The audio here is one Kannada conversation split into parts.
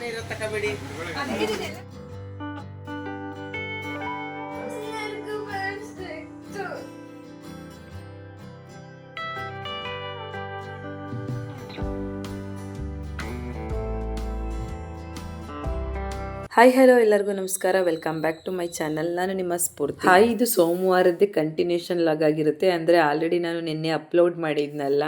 ನಾನೇ ಇರೋ ತಗೋಬೇಡಿ ಹಾಯ್ ಹಲೋ ಎಲ್ಲರಿಗೂ ನಮಸ್ಕಾರ. Welcome back to my channel ನಾನು ನಿಮ್ಮ ಸ್ಫೂರ್ತಿ. ಹಾಯ್ ಇದು ಸೋಮವಾರದ್ದೇ ಕಂಟಿನ್ಯೂಷನ್ ಲಾಗ್ ಆಗಿರುತ್ತೆ. ಅಂದರೆ ಆಲ್ರೆಡಿ ನಾನು ನಿನ್ನೆ ಅಪ್ಲೋಡ್ ಮಾಡಿದ್ನಲ್ಲ.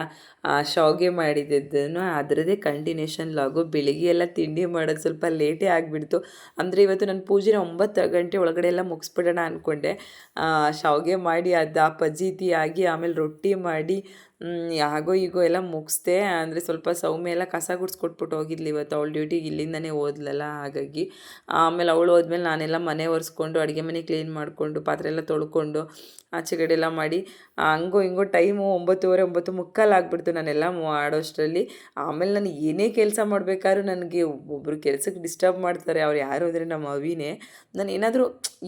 ಶಾವ್ಗೆ ಮಾಡಿದ್ದನ್ನು ಅದರದೇ ಕಂಟಿನ್ಯೂಷನ್ ಲಾಗು ಬೆಳಿಗ್ಗೆ ಎಲ್ಲ ತಿಂಡಿ ಮಾಡೋದು ಸ್ವಲ್ಪ ಲೇಟೇ ಆಗಿಬಿಡ್ತು. ಅಂದರೆ ಇವತ್ತು ನಾನು ಪೂಜೆನ ಒಂಬತ್ತು ಗಂಟೆ ಒಳಗಡೆ ಎಲ್ಲ ಮುಗಿಸ್ಬಿಡೋಣ ಅಂದ್ಕೊಂಡೆ ಶಾವ್ಗೆ ಮಾಡಿ ಅದು ಆ ಪಜೀತಿ ಆಗಿ ಆಮೇಲೆ ರೊಟ್ಟಿ ಮಾಡಿ ಹಾಗೋ ಹೀಗೋ ಎಲ್ಲ ಮುಗಿಸ್ದೆ. ಅಂದರೆ ಸ್ವಲ್ಪ ಸೌಮ್ಯ ಎಲ್ಲ ಕಸ ಗುಡ್ಸ್ಕೊಟ್ಬಿಟ್ಟು ಹೋಗಿದ್ಲು ಇವತ್ತು. ಅವಳು ಡ್ಯೂಟಿಗೆ ಇಲ್ಲಿಂದನೇ ಓದ್ಲಲ್ಲ ಹಾಗಾಗಿ. ಆಮೇಲೆ ಅವಳು ಹೋದ್ಮೇಲೆ ನಾನೆಲ್ಲ ಮನೆ ಒರೆಸ್ಕೊಂಡು, ಅಡುಗೆ ಮನೆ ಕ್ಲೀನ್ ಮಾಡಿಕೊಂಡು, ಪಾತ್ರೆ ಎಲ್ಲ ತೊಳ್ಕೊಂಡು ಆಚೆ ಕಡೆ ಎಲ್ಲ ಮಾಡಿ ಹಂಗೋ ಹಿಂಗೋ ಟೈಮು ಒಂಬತ್ತುವರೆ, ಒಂಬತ್ತು ಮುಕ್ಕಾಲು ಆಗ್ಬಿಡ್ತು ನಾನೆಲ್ಲ ಮಾಡೋಷ್ಟರಲ್ಲಿ ಆಮೇಲೆ ನಾನು ಏನೇ ಕೆಲಸ ಮಾಡಬೇಕಾದ್ರೂ ನನಗೆ ಒಬ್ಬರು ಕೆಲಸಕ್ಕೆ ಡಿಸ್ಟರ್ಬ್ ಮಾಡ್ತಾರೆ, ಅವ್ರು ಯಾರು ಅಂದರೆ ನಮ್ಮ ಅವಿನೇ. ನಾನು ಏನಾದರೂ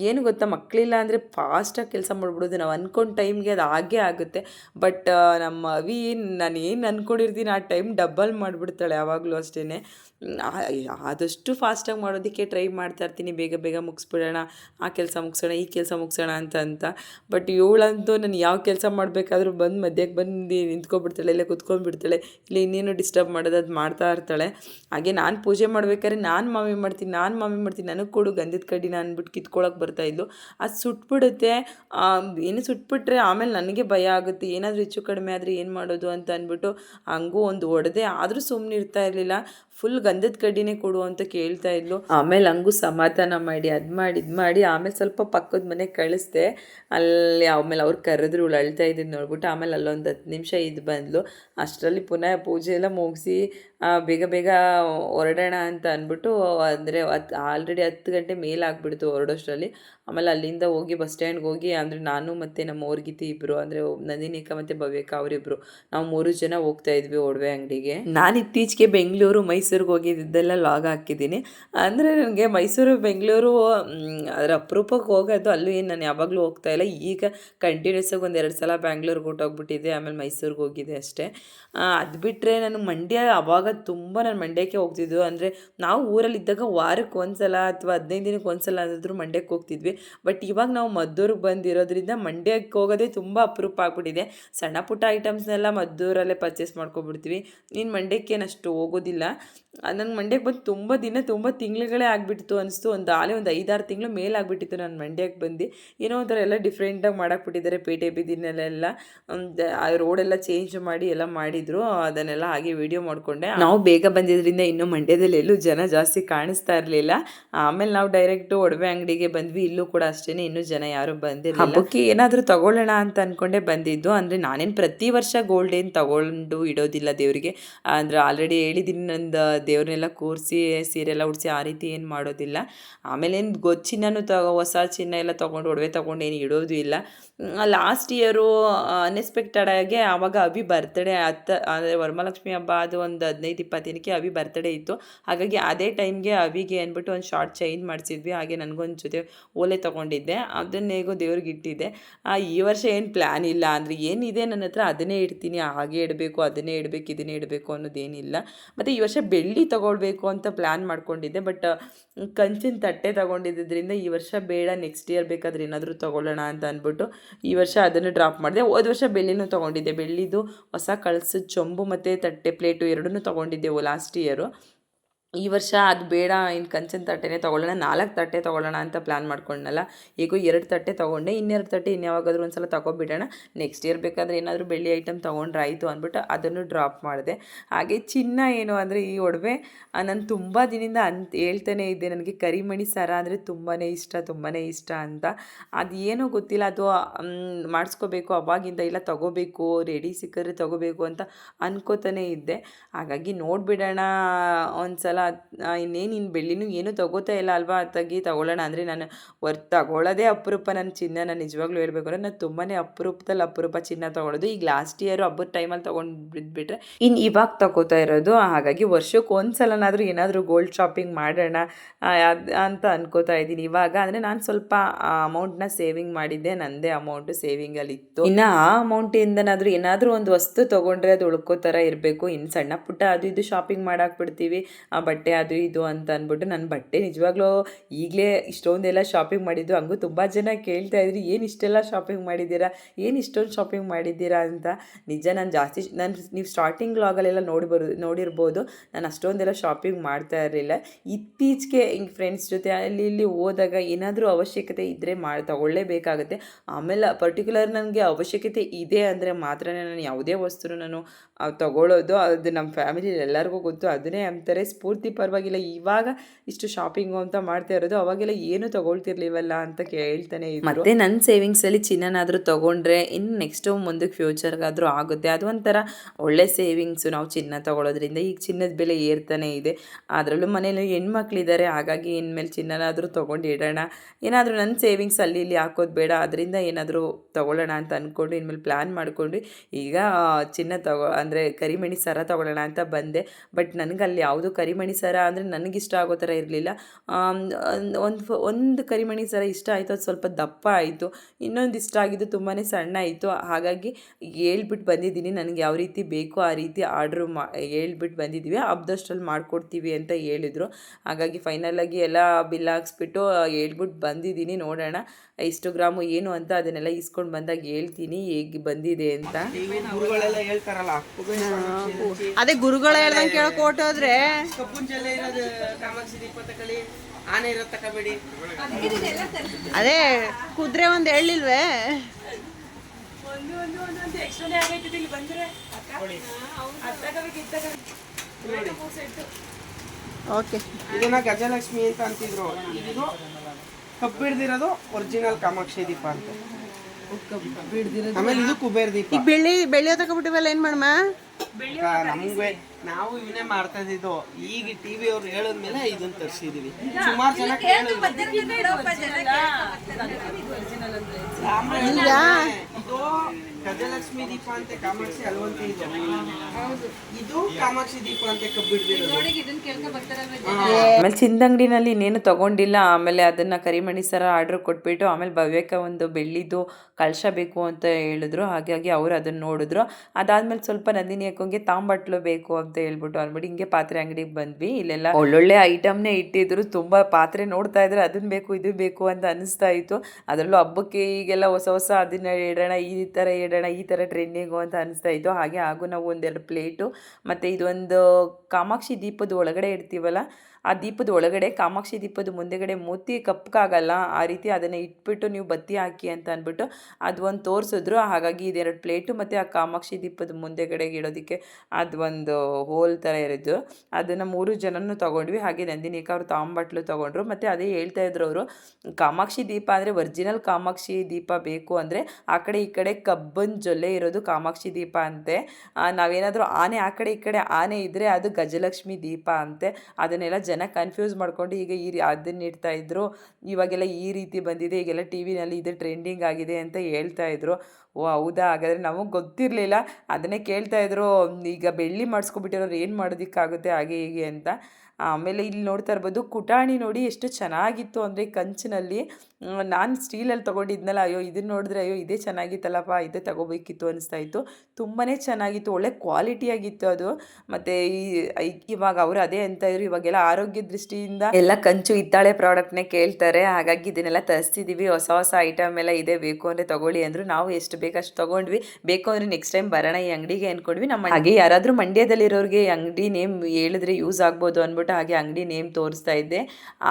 ಏನು ಗೊತ್ತಾ ಮಕ್ಕಳಿಲ್ಲ ಅಂದರೆ ಫಾಸ್ಟಾಗಿ ಕೆಲಸ ಮಾಡ್ಬಿಡೋದು, ನಾವು ಅಂದ್ಕೊಂಡು ಟೈಮ್ಗೆ ಅದು ಆಗೇ ಆಗುತ್ತೆ. ಬಟ್ ನಮ್ಮ ಅವಿ ನಾನು ಏನು ಅಂದ್ಕೊಂಡಿರ್ತೀನಿ ಆ ಟೈಮ್ ಡಬ್ಬಲ್ ಮಾಡಿಬಿಡ್ತಾಳೆ ಯಾವಾಗಲೂ ಅಷ್ಟೇ ಆದಷ್ಟು ಫಾಸ್ಟಾಗಿ ಮಾಡೋದಕ್ಕೆ ಟ್ರೈ ಮಾಡ್ತಾ ಇರ್ತೀನಿ. ಬೇಗ ಬೇಗ ಮುಗಿಸ್ಬಿಡೋಣ, ಆ ಕೆಲಸ ಮುಗಿಸೋಣ, ಈ ಕೆಲಸ ಮುಗಿಸೋಣ ಅಂತ ಅಂತ. ಬಟ್ ಇವಳಂತೂ ನಾನು ಯಾವ ಕೆಲಸ ಮಾಡಬೇಕಾದ್ರೂ ಬಂದು ಮಧ್ಯಕ್ಕೆ ಬಂದು ನಿಂತ್ಕೊಬಿಡ್ತಾಳೆ ಇಲ್ಲ ಕುತ್ಕೊಂಡ್ಬಿಡ್ತಾಳೆ, ಇಲ್ಲ ಇನ್ನೇನು ಡಿಸ್ಟರ್ಬ್ ಮಾಡೋದು ಅದು ಮಾಡ್ತಾ ಇರ್ತಾಳೆ. ಹಾಗೆ ನಾನು ಪೂಜೆ ಮಾಡ್ಬೇಕಾದ್ರೆ ನಾನು ಮಾಮಿ ಮಾಡ್ತೀನಿ, ನಾನು ಮಾಮಿ ಮಾಡ್ತೀನಿ, ನನಗೆ ಕೊಡು, ಗಂಧದ ಕಡ್ಡಿನ ಅಂದ್ಬಿಟ್ಟು ಕಿತ್ಕೊಳಕ್ಕೆ ಬರ್ತಾಯಿದ್ಲು ಅದು ಸುಟ್ಬಿಡುತ್ತೆ. ಏನು ಸುಟ್ಬಿಟ್ರೆ ಆಮೇಲೆ ನನಗೆ ಭಯ ಆಗುತ್ತೆ. ಏನಾದರೂ ಹೆಚ್ಚು ಕಡಿಮೆ ಆದರೆ ಏನು ಮಾಡೋದು ಅಂತ ಅಂದ್ಬಿಟ್ಟು ಹಂಗೂ ಒಂದು ಒಡೆದೆ. ಆದರೂ ಸುಮ್ಮನೆ ಇರ್ತಾ ಇರಲಿಲ್ಲ. ಫುಲ್ ಗಂಧದ ಕಡ್ಡಿನೇ ಕೊಡು ಅಂತ ಕೇಳ್ತಾ ಇದ್ಲು. ಆಮೇಲೆ ಹಂಗೂ ಸಮಾಧಾನ ಮಾಡಿ ಅದು ಮಾಡಿ ಇದು ಮಾಡಿ ಆಮೇಲೆ ಸ್ವಲ್ಪ ಪಕ್ಕದ ಮನೆಗೆ ಕಳಿಸ್ದೆ. ಅಲ್ಲಿ ಆಮೇಲೆ ಅವ್ರು ಕರೆದ್ರು ಇವಳು ಅಳ್ತಾ ಇದ್ದೀನಿ ನೋಡ್ಬಿಟ್ಟು ಆಮೇಲೆ ಅಲ್ಲೊಂದು ಹತ್ತು ನಿಮಿಷ ಇದು ಬಂದ್ಲು. ಅಷ್ಟರಲ್ಲಿ ಪುನಃ ಪೂಜೆ ಎಲ್ಲ ಮುಗಿಸಿ ಬೇಗ ಬೇಗ ಹೊರಡೋಣ ಅಂತ ಅಂದ್ಬಿಟ್ಟು ಅಂದರೆ ಹತ್ತು ಆಲ್ರೆಡಿ ಹತ್ತು ಗಂಟೆ ಮೇಲಾಗ್ಬಿಡ್ತು ಹೊರಡೋಷ್ಟರಲ್ಲಿ. ಆಮೇಲೆ ಅಲ್ಲಿಂದ ಹೋಗಿ ಬಸ್ ಸ್ಟ್ಯಾಂಡ್ಗೆ ಹೋಗಿ ಅಂದರೆ ನಾನು ಮತ್ತು ನಮ್ಮ ಊರ್ಗಿತಿ ಇಬ್ಬರು ಅಂದರೆ ನಂದಿನಿಕ ಮತ್ತು ಭವ್ಯಕ ಅವರಿಬ್ಬರು ನಾವು ಮೂರು ಜನ ಹೋಗ್ತಾ ಇದ್ವಿ ಒಡವೆ ಅಂಗಡಿಗೆ. ನಾನು ಇತ್ತೀಚೆಗೆ ಬೆಂಗಳೂರು ಮೈಸೂರಿಗೆ ಹೋಗಿದ್ದೆಲ್ಲ ಲಾಗ್ ಹಾಕಿದ್ದೀನಿ. ಅಂದರೆ ನನಗೆ ಮೈಸೂರು, ಬೆಂಗಳೂರು ಅದರ ಅಪರೂಪಕ್ಕೆ ಹೋಗೋದು ಅಲ್ಲೂ ಏನು ನಾನು ಯಾವಾಗಲೂ ಹೋಗ್ತಾ ಇಲ್ಲ. ಈಗ ಕಂಟಿನ್ಯೂಸ್ ಆಗಿ ಒಂದು ಎರಡು ಸಲ ಬ್ಯಾಂಗ್ಳೂರ್ಗೆ ಹೊಟ್ಟೋಗ್ಬಿಟ್ಟಿದ್ದೆ ಆಮೇಲೆ ಮೈಸೂರಿಗೆ ಹೋಗಿದ್ದೆ ಅಷ್ಟೇ. ಅದು ಬಿಟ್ಟರೆ ನಾನು ಮಂಡ್ಯ ಅವಾಗ ತುಂಬ ನಾನು ಮಂಡ್ಯಕ್ಕೆ ಹೋಗ್ತಿದ್ದು. ಅಂದರೆ ನಾವು ಊರಲ್ಲಿದ್ದಾಗ ವಾರಕ್ಕೆ ಒಂದ್ಸಲ ಅಥವಾ ಹದಿನೈದು ದಿನಕ್ಕೆ ಒಂದ್ಸಲ ಆದರೂ ಮಂಡ್ಯಕ್ಕೆ ಹೋಗ್ತಿದ್ವಿ. ಬಟ್ ಇವಾಗ ನಾವು ಮದ್ದೂರಿಗೆ ಬಂದಿರೋದ್ರಿಂದ ಮಂಡ್ಯಕ್ಕೆ ಹೋಗೋದೇ ತುಂಬ ಅಪರೂಪ ಆಗ್ಬಿಟ್ಟಿದೆ. ಸಣ್ಣ ಪುಟ್ಟ ಐಟಮ್ಸ್ನೆಲ್ಲ ಮದ್ದೂರಲ್ಲೇ ಪರ್ಚೇಸ್ ಮಾಡ್ಕೊಬಿಡ್ತೀವಿ. ಇನ್ನು ಮಂಡ್ಯಕ್ಕೆ ಅಷ್ಟು ಹೋಗೋದಿಲ್ಲ. ನನಗೆ ಮಂಡ್ಯಕ್ಕೆ ಬಂದು ತುಂಬ ದಿನ ತುಂಬ ತಿಂಗಳುಗಳೇ ಆಗಿಬಿಡ್ತು ಅನಿಸ್ತು. ಒಂದು ಆಲೆ ಒಂದು ಐದಾರು ತಿಂಗಳು ಮೇಲೆ ಆಗಿಬಿಟ್ಟಿತ್ತು ನಾನು ಮಂಡ್ಯಕ್ಕೆ ಬಂದು. ಏನೋ ಒಂಥರ ಎಲ್ಲ ಡಿಫ್ರೆಂಟಾಗಿ ಮಾಡಾಕ್ಬಿಟ್ಟಿದ್ದಾರೆ ಪೇಟೆ ಬೀದಿನಲ್ಲೆಲ್ಲ ಒಂದು ಆ ರೋಡೆಲ್ಲ ಚೇಂಜ್ ಮಾಡಿ ಎಲ್ಲ ಮಾಡಿದ್ರು. ಅದನ್ನೆಲ್ಲ ಹಾಗೆ ವಿಡಿಯೋ ಮಾಡಿಕೊಂಡೆ. ನಾವು ಬೇಗ ಬಂದಿದ್ದರಿಂದ ಇನ್ನೂ ಮಂಡ್ಯದಲ್ಲಿ ಎಲ್ಲೂ ಜನ ಜಾಸ್ತಿ ಕಾಣಿಸ್ತಾ ಇರಲಿಲ್ಲ. ಆಮೇಲೆ ನಾವು ಡೈರೆಕ್ಟು ಒಡವೆ ಅಂಗಡಿಗೆ ಬಂದ್ವಿ. ಇಲ್ಲೂ ಕೂಡ ಅಷ್ಟೇ ಇನ್ನೂ ಜನ ಯಾರು ಬಂದಿರಲಿಲ್ಲ. ಹಬ್ಬಕ್ಕೆ ಏನಾದರೂ ತಗೊಳ್ಳೋಣ ಅಂತ ಅಂದ್ಕೊಂಡೆ ಬಂದಿದ್ದು. ಅಂದರೆ ನಾನೇನು ಪ್ರತಿ ವರ್ಷ ಗೋಲ್ಡ್ ಏನು ತಗೊಂಡು ಇಡೋದಿಲ್ಲ ದೇವರಿಗೆ. ಅಂದರೆ ಆಲ್ರೆಡಿ ಹೇಳಿದ್ದೀನಿ ನಂದು ದೇವ್ರನ್ನೆಲ್ಲ ಕೂರಿಸಿ ಸೀರೆ ಎಲ್ಲ ಉಡಿಸಿ ಆ ರೀತಿ ಏನು ಮಾಡೋದಿಲ್ಲ. ಆಮೇಲೆ ಏನು ಗೊ, ಚಿನ್ನನೂ ತಗೋ ಹೊಸ ಚಿನ್ನ ಎಲ್ಲ ತೊಗೊಂಡು, ಒಡವೆ ತೊಗೊಂಡು ಏನು ಇಡೋದು ಇಲ್ಲ. ಲಾಸ್ಟ್ ಇಯರು ಅನ್ಎಕ್ಸ್ಪೆಕ್ಟೆಡ್ ಆಗಿ ಆವಾಗ ಅವಿ ಬರ್ತಡೇ ಹತ್ತ ಅಂದರೆ ವರಮಹಾಲಕ್ಷ್ಮಿ ಹಬ್ಬ ಅದು ಒಂದು ಹದಿನೈದು ಇಪ್ಪತ್ತು ದಿನಕ್ಕೆ ಅವಿ ಬರ್ತಡೇ ಇತ್ತು. ಹಾಗಾಗಿ ಅದೇ ಟೈಮ್ಗೆ ಅವಿಗೆ ಅಂದ್ಬಿಟ್ಟು ಒಂದು ಶಾರ್ಟ್ ಚೈನ್ ಮಾಡಿಸಿದ್ವಿ. ಹಾಗೆ ನನಗೊಂದು ಜೊತೆ ಓಲೆ ತೊಗೊಂಡಿದ್ದೆ. ಅದನ್ನೇಗೋ ದೇವ್ರಿಗೆ ಇಟ್ಟಿದ್ದೆ. ಈ ವರ್ಷ ಏನು ಪ್ಲ್ಯಾನ್ ಇಲ್ಲ. ಅಂದರೆ ಏನಿದೆ ನನ್ನ ಹತ್ರ ಅದನ್ನೇ ಇಡ್ತೀನಿ. ಹಾಗೆ ಇಡಬೇಕು, ಅದನ್ನೇ ಇಡಬೇಕು, ಇದನ್ನೇ ಇಡಬೇಕು ಅನ್ನೋದೇನಿಲ್ಲ. ಮತ್ತು ಈ ವರ್ಷ ಬೆಳ್ಳಿ ತೊಗೊಳ್ಬೇಕು ಅಂತ ಪ್ಲ್ಯಾನ್ ಮಾಡ್ಕೊಂಡಿದ್ದೆ ಬಟ್ ಕಂಚಿನ ತಟ್ಟೆ ತೊಗೊಂಡಿದ್ದರಿಂದ ಈ ವರ್ಷ ಬೇಡ ನೆಕ್ಸ್ಟ್ ಇಯರ್ ಬೇಕಾದ್ರೆ ಏನಾದರೂ ತೊಗೊಳ್ಳೋಣ ಅಂತ ಅಂದ್ಬಿಟ್ಟು ಈ ವರ್ಷ ಅದನ್ನು ಡ್ರಾಪ್ ಮಾಡಿದೆ. ಹೋದ ವರ್ಷ ಬೆಳ್ಳಿನೂ ತೊಗೊಂಡಿದ್ದೆ. ಬೆಳ್ಳಿದು ಹೊಸ ಕಳ್ಸದ ಚೊಂಬು ಮತ್ತು ತಟ್ಟೆ ಪ್ಲೇಟು ಎರಡನ್ನೂ ತೊಗೊಂಡಿದ್ದೆವು ಲಾಸ್ಟ್ ಇಯರು ಈ ವರ್ಷ ಅದು ಬೇಡ ಇನ್ನು ಕಂಚಿನ ತಟ್ಟೆನೇ ತೊಗೊಳ್ಳೋಣ, ನಾಲ್ಕು ತಟ್ಟೆ ತೊಗೊಳ್ಳೋಣ ಅಂತ ಪ್ಲ್ಯಾನ್ ಮಾಡ್ಕೊಂಡನಲ್ಲ, ಈಗೂ ಎರಡು ತಟ್ಟೆ ತೊಗೊಂಡೆ, ಇನ್ನೆರಡು ತಟ್ಟೆ ಇನ್ಯಾವಾಗಾದ್ರೂ ಒಂದು ಸಲ ತೊಗೊಬಿಡೋಣ ನೆಕ್ಸ್ಟ್ ಇಯರ್ ಬೇಕಾದರೆ ಏನಾದರೂ ಬೆಳ್ಳಿ ಐಟಮ್ ತೊಗೊಂಡ್ರೆ ಆಯಿತು ಅಂದ್ಬಿಟ್ಟು ಅದನ್ನು ಡ್ರಾಪ್ ಮಾಡಿದೆ. ಹಾಗೆ ಚಿನ್ನ ಏನು ಅಂದರೆ ಈ ಒಡವೆ ನಾನು ತುಂಬ ದಿನದಿಂದ ಅಂತ ಹೇಳ್ತಾನೆ ಇದ್ದೆ, ನನಗೆ ಕರಿಮಣಿ ಸರ ಅಂದರೆ ತುಂಬಾ ಇಷ್ಟ ತುಂಬಾ ಇಷ್ಟ ಅಂತ. ಅದು ಏನೋ ಗೊತ್ತಿಲ್ಲ, ಅದು ಮಾಡಿಸ್ಕೋಬೇಕು, ಅವಾಗಿಂದ ಇಲ್ಲ ತೊಗೋಬೇಕು ರೆಡಿ ಸಿಕ್ಕಿದ್ರೆ ತೊಗೋಬೇಕು ಅಂತ ಅನ್ಕೋತಾನೆ ಇದ್ದೆ. ಹಾಗಾಗಿ ನೋಡಿಬಿಡೋಣ ಒಂದು ಸಲ ಇನ್ನೇನು ನೀನು ಬೆಳ್ಳಿನೂ ಏನೂ ತಗೋತಾ ಇಲ್ಲ ಅಲ್ವಾ? ತಗ್ಗಿ ತಗೊಳ್ಳೋಣ ಅಂದರೆ ನಾನು ವರ್, ತಗೊಳ್ಳೋದೇ ಅಪರೂಪ ನನ್ನ ಚಿನ್ನ, ನಾನು ನಿಜವಾಗ್ಲೂ ಹೇಳಬೇಕು ಅಂದರೆ ನಾನು ತುಂಬಾ ಅಪರೂಪದಲ್ಲಿ ಅಪರೂಪ ಚಿನ್ನ ತೊಗೊಳೋದು ಈಗ ಲಾಸ್ಟ್ ಇಯರ್ ಹಬ್ಬದ ಟೈಮಲ್ಲಿ ತೊಗೊಂಡು ಬಿಟ್ಬಿಟ್ರೆ ಇನ್ನು ಇವಾಗ ತಗೋತಾ ಇರೋದು. ಹಾಗಾಗಿ ವರ್ಷಕ್ಕೆ ಒಂದು ಸಲನಾದರೂ ಏನಾದರೂ ಗೋಲ್ಡ್ ಶಾಪಿಂಗ್ ಮಾಡೋಣ ಅಂತ ಅನ್ಕೋತಾ ಇದ್ದೀನಿ. ಇವಾಗ ಅಂದರೆ ನಾನು ಸ್ವಲ್ಪ ಅಮೌಂಟ್ನ ಸೇವಿಂಗ್ ಮಾಡಿದ್ದೆ ನನ್ನದೇ ಅಮೌಂಟ್ ಸೇವಿಂಗಲ್ಲಿ ಇತ್ತು. ಇನ್ನು ಆ ಅಮೌಂಟಿಂದನಾದರೂ ಏನಾದರೂ ಒಂದು ವಸ್ತು ತೊಗೊಂಡ್ರೆ ಅದು ಉಳ್ಕೋ ಥರ ಇರಬೇಕು. ಇನ್ನು ಸಣ್ಣ ಪುಟ್ಟ ಅದು ಇದು ಶಾಪಿಂಗ್ ಮಾಡಾಕ್ಬಿಡ್ತೀವಿ ಆ ಬಟ್ಟೆ ಅದು ಇದು ಅಂತ ಅಂದ್ಬಿಟ್ಟು ನನ್ನ ಬಟ್ಟೆ ನಿಜವಾಗ್ಲೂ ಈಗಲೇ ಇಷ್ಟೊಂದೆಲ್ಲ ಶಾಪಿಂಗ್ ಮಾಡಿದ್ದು. ಹಂಗೂ ತುಂಬ ಜನ ಕೇಳ್ತಾ ಇದ್ರು, ಏನು ಇಷ್ಟೆಲ್ಲ ಶಾಪಿಂಗ್ ಮಾಡಿದ್ದೀರಾ? ಏನು ಇಷ್ಟೊಂದು ಶಾಪಿಂಗ್ ಮಾಡಿದ್ದೀರಾ? ಅಂತ. ನಿಜ ನಾನು ಜಾಸ್ತಿ ನಾನು ನೀವು ಸ್ಟಾರ್ಟಿಂಗ್ ಲಾಗಲ್ಲೆಲ್ಲ ನೋಡಿಬರು ನೋಡಿರ್ಬೋದು. ನಾನು ಅಷ್ಟೊಂದೆಲ್ಲ ಶಾಪಿಂಗ್ ಮಾಡ್ತಾ ಇರಲಿಲ್ಲ. ಇತ್ತೀಚೆಗೆ ಹಿಂಗೆ ಫ್ರೆಂಡ್ಸ್ ಜೊತೆ ಅಲ್ಲಿ ಇಲ್ಲಿ ಹೋದಾಗ ಏನಾದರೂ ಅವಶ್ಯಕತೆ ಇದ್ದರೆ ಮಾಡಿ ತಗೊಳ್ಳೇಬೇಕಾಗುತ್ತೆ ಆಮೇಲೆ ಪರ್ಟಿಕ್ಯುಲರ್ ನನಗೆ ಅವಶ್ಯಕತೆ ಇದೆ ಅಂದರೆ ಮಾತ್ರ ನಾನು ಯಾವುದೇ ವಸ್ತು ನಾನು ತಗೊಳ್ಳೋದು ಅದು ನಮ್ಮ ಫ್ಯಾಮಿಲಿ ಎಲ್ಲರಿಗೂ ಗೊತ್ತು. ಅದನ್ನೇ ಅಂತಾರೆ, ಸ್ಫೂರ್ತಿ ಪರವಾಗಿಲ್ಲ. ಇವಾಗ ಇಷ್ಟು ಶಾಪಿಂಗು ಅಂತ ಮಾಡ್ತಾ ಇರೋದು, ಅವಾಗೆಲ್ಲ ಏನು ತಗೊಳ್ತಿರ್ಲಿವಲ್ಲ ಅಂತ ಕೇಳ್ತಾನೆ ಮತ್ತೆ ನನ್ನ ಸೇವಿಂಗ್ಸಲ್ಲಿ ಚಿನ್ನನಾದರೂ ತಗೊಂಡ್ರೆ ಇನ್ ನೆಕ್ಸ್ಟ್ ಮುಂದಕ್ಕೆ ಫ್ಯೂಚರ್ಗಾದರೂ ಆಗುತ್ತೆ. ಅದು ಒಂಥರ ಒಳ್ಳೆ ಸೇವಿಂಗ್ಸ್ ನಾವು ಚಿನ್ನ ತಗೊಳ್ಳೋದ್ರಿಂದ ಈಗ ಚಿನ್ನದ ಬೆಲೆ ಏರ್ತಾನೆ ಇದೆ. ಅದರಲ್ಲೂ ಮನೇಲಿ ಹೆಣ್ಮಕ್ಳಿದ್ದಾರೆ ಹಾಗಾಗಿ ಇನ್ಮೇಲೆ ಚಿನ್ನನಾದ್ರೂ ತೊಗೊಂಡು ಇಡೋಣ. ಏನಾದರೂ ನನ್ನ ಸೇವಿಂಗ್ಸ್ ಅಲ್ಲಿ ಇಲ್ಲಿ ಹಾಕೋದು ಬೇಡ ಅದರಿಂದ ಏನಾದರೂ ತಗೊಳ್ಳೋಣ ಅಂತ ಅಂದ್ಕೊಂಡು ಇನ್ಮೇಲೆ ಪ್ಲ್ಯಾನ್ ಮಾಡ್ಕೊಂಡು ಈಗ ಚಿನ್ನ ತಗೋ, ಅಂದರೆ ಕರಿಮಣಿ ಸರ ತಗೊಳ್ಳೋಣ ಅಂತ ಬಂದೆ. ಬಟ್ ನನಗೆ ಅಲ್ಲಿ ಯಾವುದು ಕರಿಮಣಿ ಸರ ಅಂದರೆ ನನಗಿಷ್ಟ ಆಗೋ ಥರ ಇರಲಿಲ್ಲ. ಒಂದು ಒಂದು ಕರಿಮಣಿ ಸರ ಇಷ್ಟ ಆಯಿತು ಅದು ಸ್ವಲ್ಪ ದಪ್ಪ ಆಯಿತು. ಇನ್ನೊಂದು ಇಷ್ಟ ಆಗಿದ್ದು ತುಂಬಾ ಸಣ್ಣ ಆಯಿತು ಹಾಗಾಗಿ ಹೇಳ್ಬಿಟ್ಟು ಬಂದಿದ್ದೀನಿ ನನಗೆ ಯಾವ ರೀತಿ ಬೇಕೋ ಆ ರೀತಿ ಆರ್ಡ್ರ್ ಮಾ ಹೇಳ್ಬಿಟ್ಟು ಬಂದಿದ್ದೀವಿ. ಅಬ್ದಷ್ಟ್ರಲ್ಲಿ ಮಾಡಿಕೊಡ್ತೀವಿ ಅಂತ ಹೇಳಿದರು. ಹಾಗಾಗಿ ಫೈನಲಾಗಿ ಎಲ್ಲ ಬಿಲ್ ಹಾಕ್ಸ್ಬಿಟ್ಟು ಹೇಳ್ಬಿಟ್ಟು ಬಂದಿದ್ದೀನಿ. ನೋಡೋಣ ಇಷ್ಟು ಗ್ರಾಮು ಏನು ಅಂತ ಅದನ್ನೆಲ್ಲ ಇಸ್ಕೊಂಡು ಬಂದಾಗ ಹೇಳ್ತೀನಿ. ಹೇಗೆ ಬಂದಿದೆ ಅಂತ. ಗುರುಗಳೆಲ್ಲ ಹೇಳ್ತಾರಲ್ಲ ಅದೇ ಗುರುಗಳು ಹೇಳ್ದಂಗೆ ಕೇಳಕ್ ಹೊರ್ಟೋದ್ರೆ. ಇರೋದು ಕಾಮಾಕ್ಷಿ ದೀಪ ತಕೊಳ್ಳಿ ಆನೆ ಇರೋದು ತಕೋಬೇಡಿ. ಅದೇ ಕುದುರೆ ಒಂದು ಹೇಳಿಲ್ವೇ ಓಕೆ ಇದನ್ನ ಗಜಲಕ್ಷ್ಮಿ ಅಂತ ಅಂತಿದ್ರು. ಇದು ಕಬ್ಬಿಡ್ದಿರೋದು ಒರಿಜಿನಲ್ ಕಾಮಾಕ್ಷಿ ದೀಪ ಅಂತ. ಆಮೇಲೆ ಇದು ಕುಬೇರ್ ದೀಪ. ಈಗ ಬೆಳ್ಳಿ ಬೆಳ್ಳಿ ತಗೊಬಿಟ್ಟಿವಲ್ಲ ಏನ್ ಮಾಡಮ್ಮ ನಮ್ಗೆ ನಾವು ಇವನ್ನೇ ಮಾಡ್ತಾ ಇದ್ದಿದ್ದು. ಈಗ ಟಿವಿ ಅವ್ರು ಹೇಳಿದ್ಮೇಲೆ ಇದನ್ನ ತರಿಸಿದೀವಿ. ಸುಮಾರು ಜನ ಕೇಳಿದ್ರು. ಇದು ಗಜಲಕ್ಷ್ಮಿ ದೀಪ ಅಂತ ಕಾಮಾಕ್ಷಿ ಅಲ್ವಂತಿ ಇದು ಇದು ಕಾಮಾಕ್ಷಿ ದೀಪ ಅಂತ ಕಬ್ಬಿಡ್ದಿರೋದು. ಆಮೇಲೆ ಚಿಂದಂಗಡಿನಲ್ಲಿ ಇನ್ನೇನು ತಗೊಂಡಿಲ್ಲ ಆಮೇಲೆ ಅದನ್ನ ಕರಿಮಣಿ ಸರ ಆರ್ಡರ್ ಕೊಟ್ಬಿಟ್ಟು ಆಮೇಲೆ ಭವ್ಯಕ್ಕೆ ಒಂದು ಬೆಳ್ಳಿದು ಕಳಶ ಬೇಕು ಅಂತ ಹೇಳಿದ್ರು. ಹಾಗಾಗಿ ಅವ್ರು ಅದನ್ನ ನೋಡಿದ್ರು. ಅದಾದ್ಮೇಲೆ ಸ್ವಲ್ಪ ನಂದಿನಿ ಅಕ್ಕಂಗೆ ತಾಂಬಟ್ಲು ಬೇಕು ಅಂತ ಹೇಳ್ಬಿಟ್ಟು ಅಂದ್ಬಿಟ್ಟು ಹಿಂಗೆ ಪಾತ್ರೆ ಅಂಗಡಿಗೆ ಬಂದ್ವಿ. ಇಲ್ಲೆಲ್ಲ ಒಳ್ಳೊಳ್ಳೆ ಐಟಮ್ನೇ ಇಟ್ಟಿದ್ರು. ತುಂಬಾ ಪಾತ್ರೆ ನೋಡ್ತಾ ಇದ್ರೆ ಅದನ್ನ ಬೇಕು ಇದು ಬೇಕು ಅಂತ ಅನಿಸ್ತಾ ಇತ್ತು. ಅದರಲ್ಲೂ ಹಬ್ಬಕ್ಕೆ ಈಗೆಲ್ಲ ಹೊಸ ಹೊಸ ಅದನ್ನ ಇಡೋಣ ಈ ಥರ ಇಡೋಣ ಈ ಥರ ಟ್ರೆಂಡಿಂಗು ಅಂತ ಅನಿಸ್ತಾ ಇತ್ತು. ಹಾಗೆ ಹಾಗೂ ನಾವು ಒಂದೆರಡು ಪ್ಲೇಟು ಮತ್ತು ಇದೊಂದು ಕಾಮಾಕ್ಷಿ ದೀಪದ ಒಳಗಡೆ ಇಡ್ತೀವಲ್ಲ ಆ ದೀಪದ ಒಳಗಡೆ, ಕಾಮಾಕ್ಷಿ ದೀಪದ ಮುಂದೆಗಡೆ ಮೂತಿ ಕಪ್ಪಗಾಗಲ್ಲ, ಆ ರೀತಿ ಅದನ್ನು ಇಟ್ಬಿಟ್ಟು ನೀವು ಬತ್ತಿ ಹಾಕಿ ಅಂತ ಅಂದ್ಬಿಟ್ಟು ಅದೊಂದು ತೋರಿಸಿದ್ರು. ಹಾಗಾಗಿ ಇದೆರಡು ಪ್ಲೇಟು ಮತ್ತು ಆ ಕಾಮಾಕ್ಷಿ ದೀಪದ ಮುಂದೆಗಡೆಗೆ ಇಡೋದಕ್ಕೆ ಅದು ಒಂದು ಹೋಲ್ ಥರ ಇರೋದು. ಅದನ್ನು ಮೂರು ಜನನೂ ತೊಗೊಂಡ್ವಿ. ಹಾಗೆ ನಂದಿನಿಕ ಅವರು ತಾಂಬಟ್ಲು ತೊಗೊಂಡ್ರು. ಮತ್ತು ಅದೇ ಹೇಳ್ತಾ ಇದ್ರು ಅವರು, ಕಾಮಾಕ್ಷಿ ದೀಪ ಅಂದರೆ ಒರಿಜಿನಲ್ ಕಾಮಾಕ್ಷಿ ದೀಪ ಬೇಕು ಅಂದರೆ ಆ ಕಡೆ ಈ ಕಡೆ ಕಬ್ಬನ್ ಜೊಲ್ಲೆ ಇರೋದು ಕಾಮಾಕ್ಷಿ ದೀಪ ಅಂತೆ. ನಾವೇನಾದರೂ ಆನೆ ಆ ಕಡೆ ಈ ಕಡೆ ಆನೆ ಇದ್ದರೆ ಅದು ಗಜಲಕ್ಷ್ಮಿ ದೀಪ ಅಂತೆ. ಅದನ್ನೆಲ್ಲ ಜನ ಕನ್ಫ್ಯೂಸ್ ಮಾಡ್ಕೊಂಡು ಈಗ ಈ ಅದನ್ನ ಇಡ್ತಾ ಇದ್ರು. ಇವಾಗೆಲ್ಲ ಈ ರೀತಿ ಬಂದಿದೆ, ಈಗೆಲ್ಲ ಟಿ ವಿನಲ್ಲಿ ಇದು ಟ್ರೆಂಡಿಂಗ್ ಆಗಿದೆ ಅಂತ ಹೇಳ್ತಾ ಇದ್ರು. ಓ, ಹೌದಾ? ಹಾಗಾದರೆ ನಮಗೆ ಗೊತ್ತಿರಲಿಲ್ಲ. ಅದನ್ನೇ ಕೇಳ್ತಾ ಇದ್ರು. ಈಗ ಬೆಳ್ಳಿ ಮಾಡಿಸ್ಕೊಬಿಟ್ಟಿರೋರು ಏನು ಮಾಡೋದಕ್ಕಾಗುತ್ತೆ, ಹಾಗೆ ಹೀಗೆ ಅಂತ. ಆಮೇಲೆ ಇಲ್ಲಿ ನೋಡ್ತಾ ಇರ್ಬೋದು, ಕುಟಾಣಿ ನೋಡಿ ಎಷ್ಟು ಚೆನ್ನಾಗಿತ್ತು. ಅಂದರೆ ಕಂಚಿನಲ್ಲಿ ನಾನು ಸ್ಟೀಲಲ್ಲಿ ತೊಗೊಂಡಿದ್ನಲ್ಲ, ಅಯ್ಯೋ ಇದನ್ನ ನೋಡಿದ್ರೆ, ಅಯ್ಯೋ, ಇದೇ ಚೆನ್ನಾಗಿತ್ತಲ್ಲಪ್ಪ, ಇದೇ ತೊಗೋಬೇಕಿತ್ತು ಅನಿಸ್ತಾ ಇತ್ತು ತುಂಬಾ ಚೆನ್ನಾಗಿತ್ತು, ಒಳ್ಳೆ ಕ್ವಾಲಿಟಿಯಾಗಿತ್ತು ಅದು. ಮತ್ತು ಈ ಇವಾಗ ಅವರು ಅದೇ ಅಂತ ಇದ್ರು, ಇವಾಗೆಲ್ಲ ಆರೋಗ್ಯ ದೃಷ್ಟಿಯಿಂದ ಎಲ್ಲ ಕಂಚು ಇದ್ದಾಳೆ ಪ್ರಾಡಕ್ಟ್ನೇ ಕೇಳ್ತಾರೆ. ಹಾಗಾಗಿ ಇದನ್ನೆಲ್ಲ ತರಿಸ್ತಿದ್ದೀವಿ ಹೊಸ ಹೊಸ ಐಟಮ್ ಎಲ್ಲ ಇದೆ, ಬೇಕು ಅಂದರೆ ತಗೊಳ್ಳಿ ಅಂದರು. ನಾವು ಎಷ್ಟು ಬೇಕಷ್ಟು ತಗೊಂಡ್ವಿ. ಬೇಕು ಅಂದರೆ ನೆಕ್ಸ್ಟ್ ಟೈಮ್ ಬರೋಣ ಈ ಅಂಗಡಿಗೆ ಅಂದ್ಕೊಂಡ್ವಿ ನಮ್ಮ ಹಾಗೆ ಯಾರಾದರೂ ಮಂಡ್ಯದಲ್ಲಿರೋರಿಗೆ ಅಂಗಡಿ ನೇಮ್ ಹೇಳಿದ್ರೆ ಯೂಸ್ ಆಗ್ಬೋದು ಅಂದ್ಬಿಟ್ಟು ಹಾಗೆ ಅಂಗಡಿ ನೇಮ್ ತೋರಿಸ್ತಾ ಇದ್ದೆ.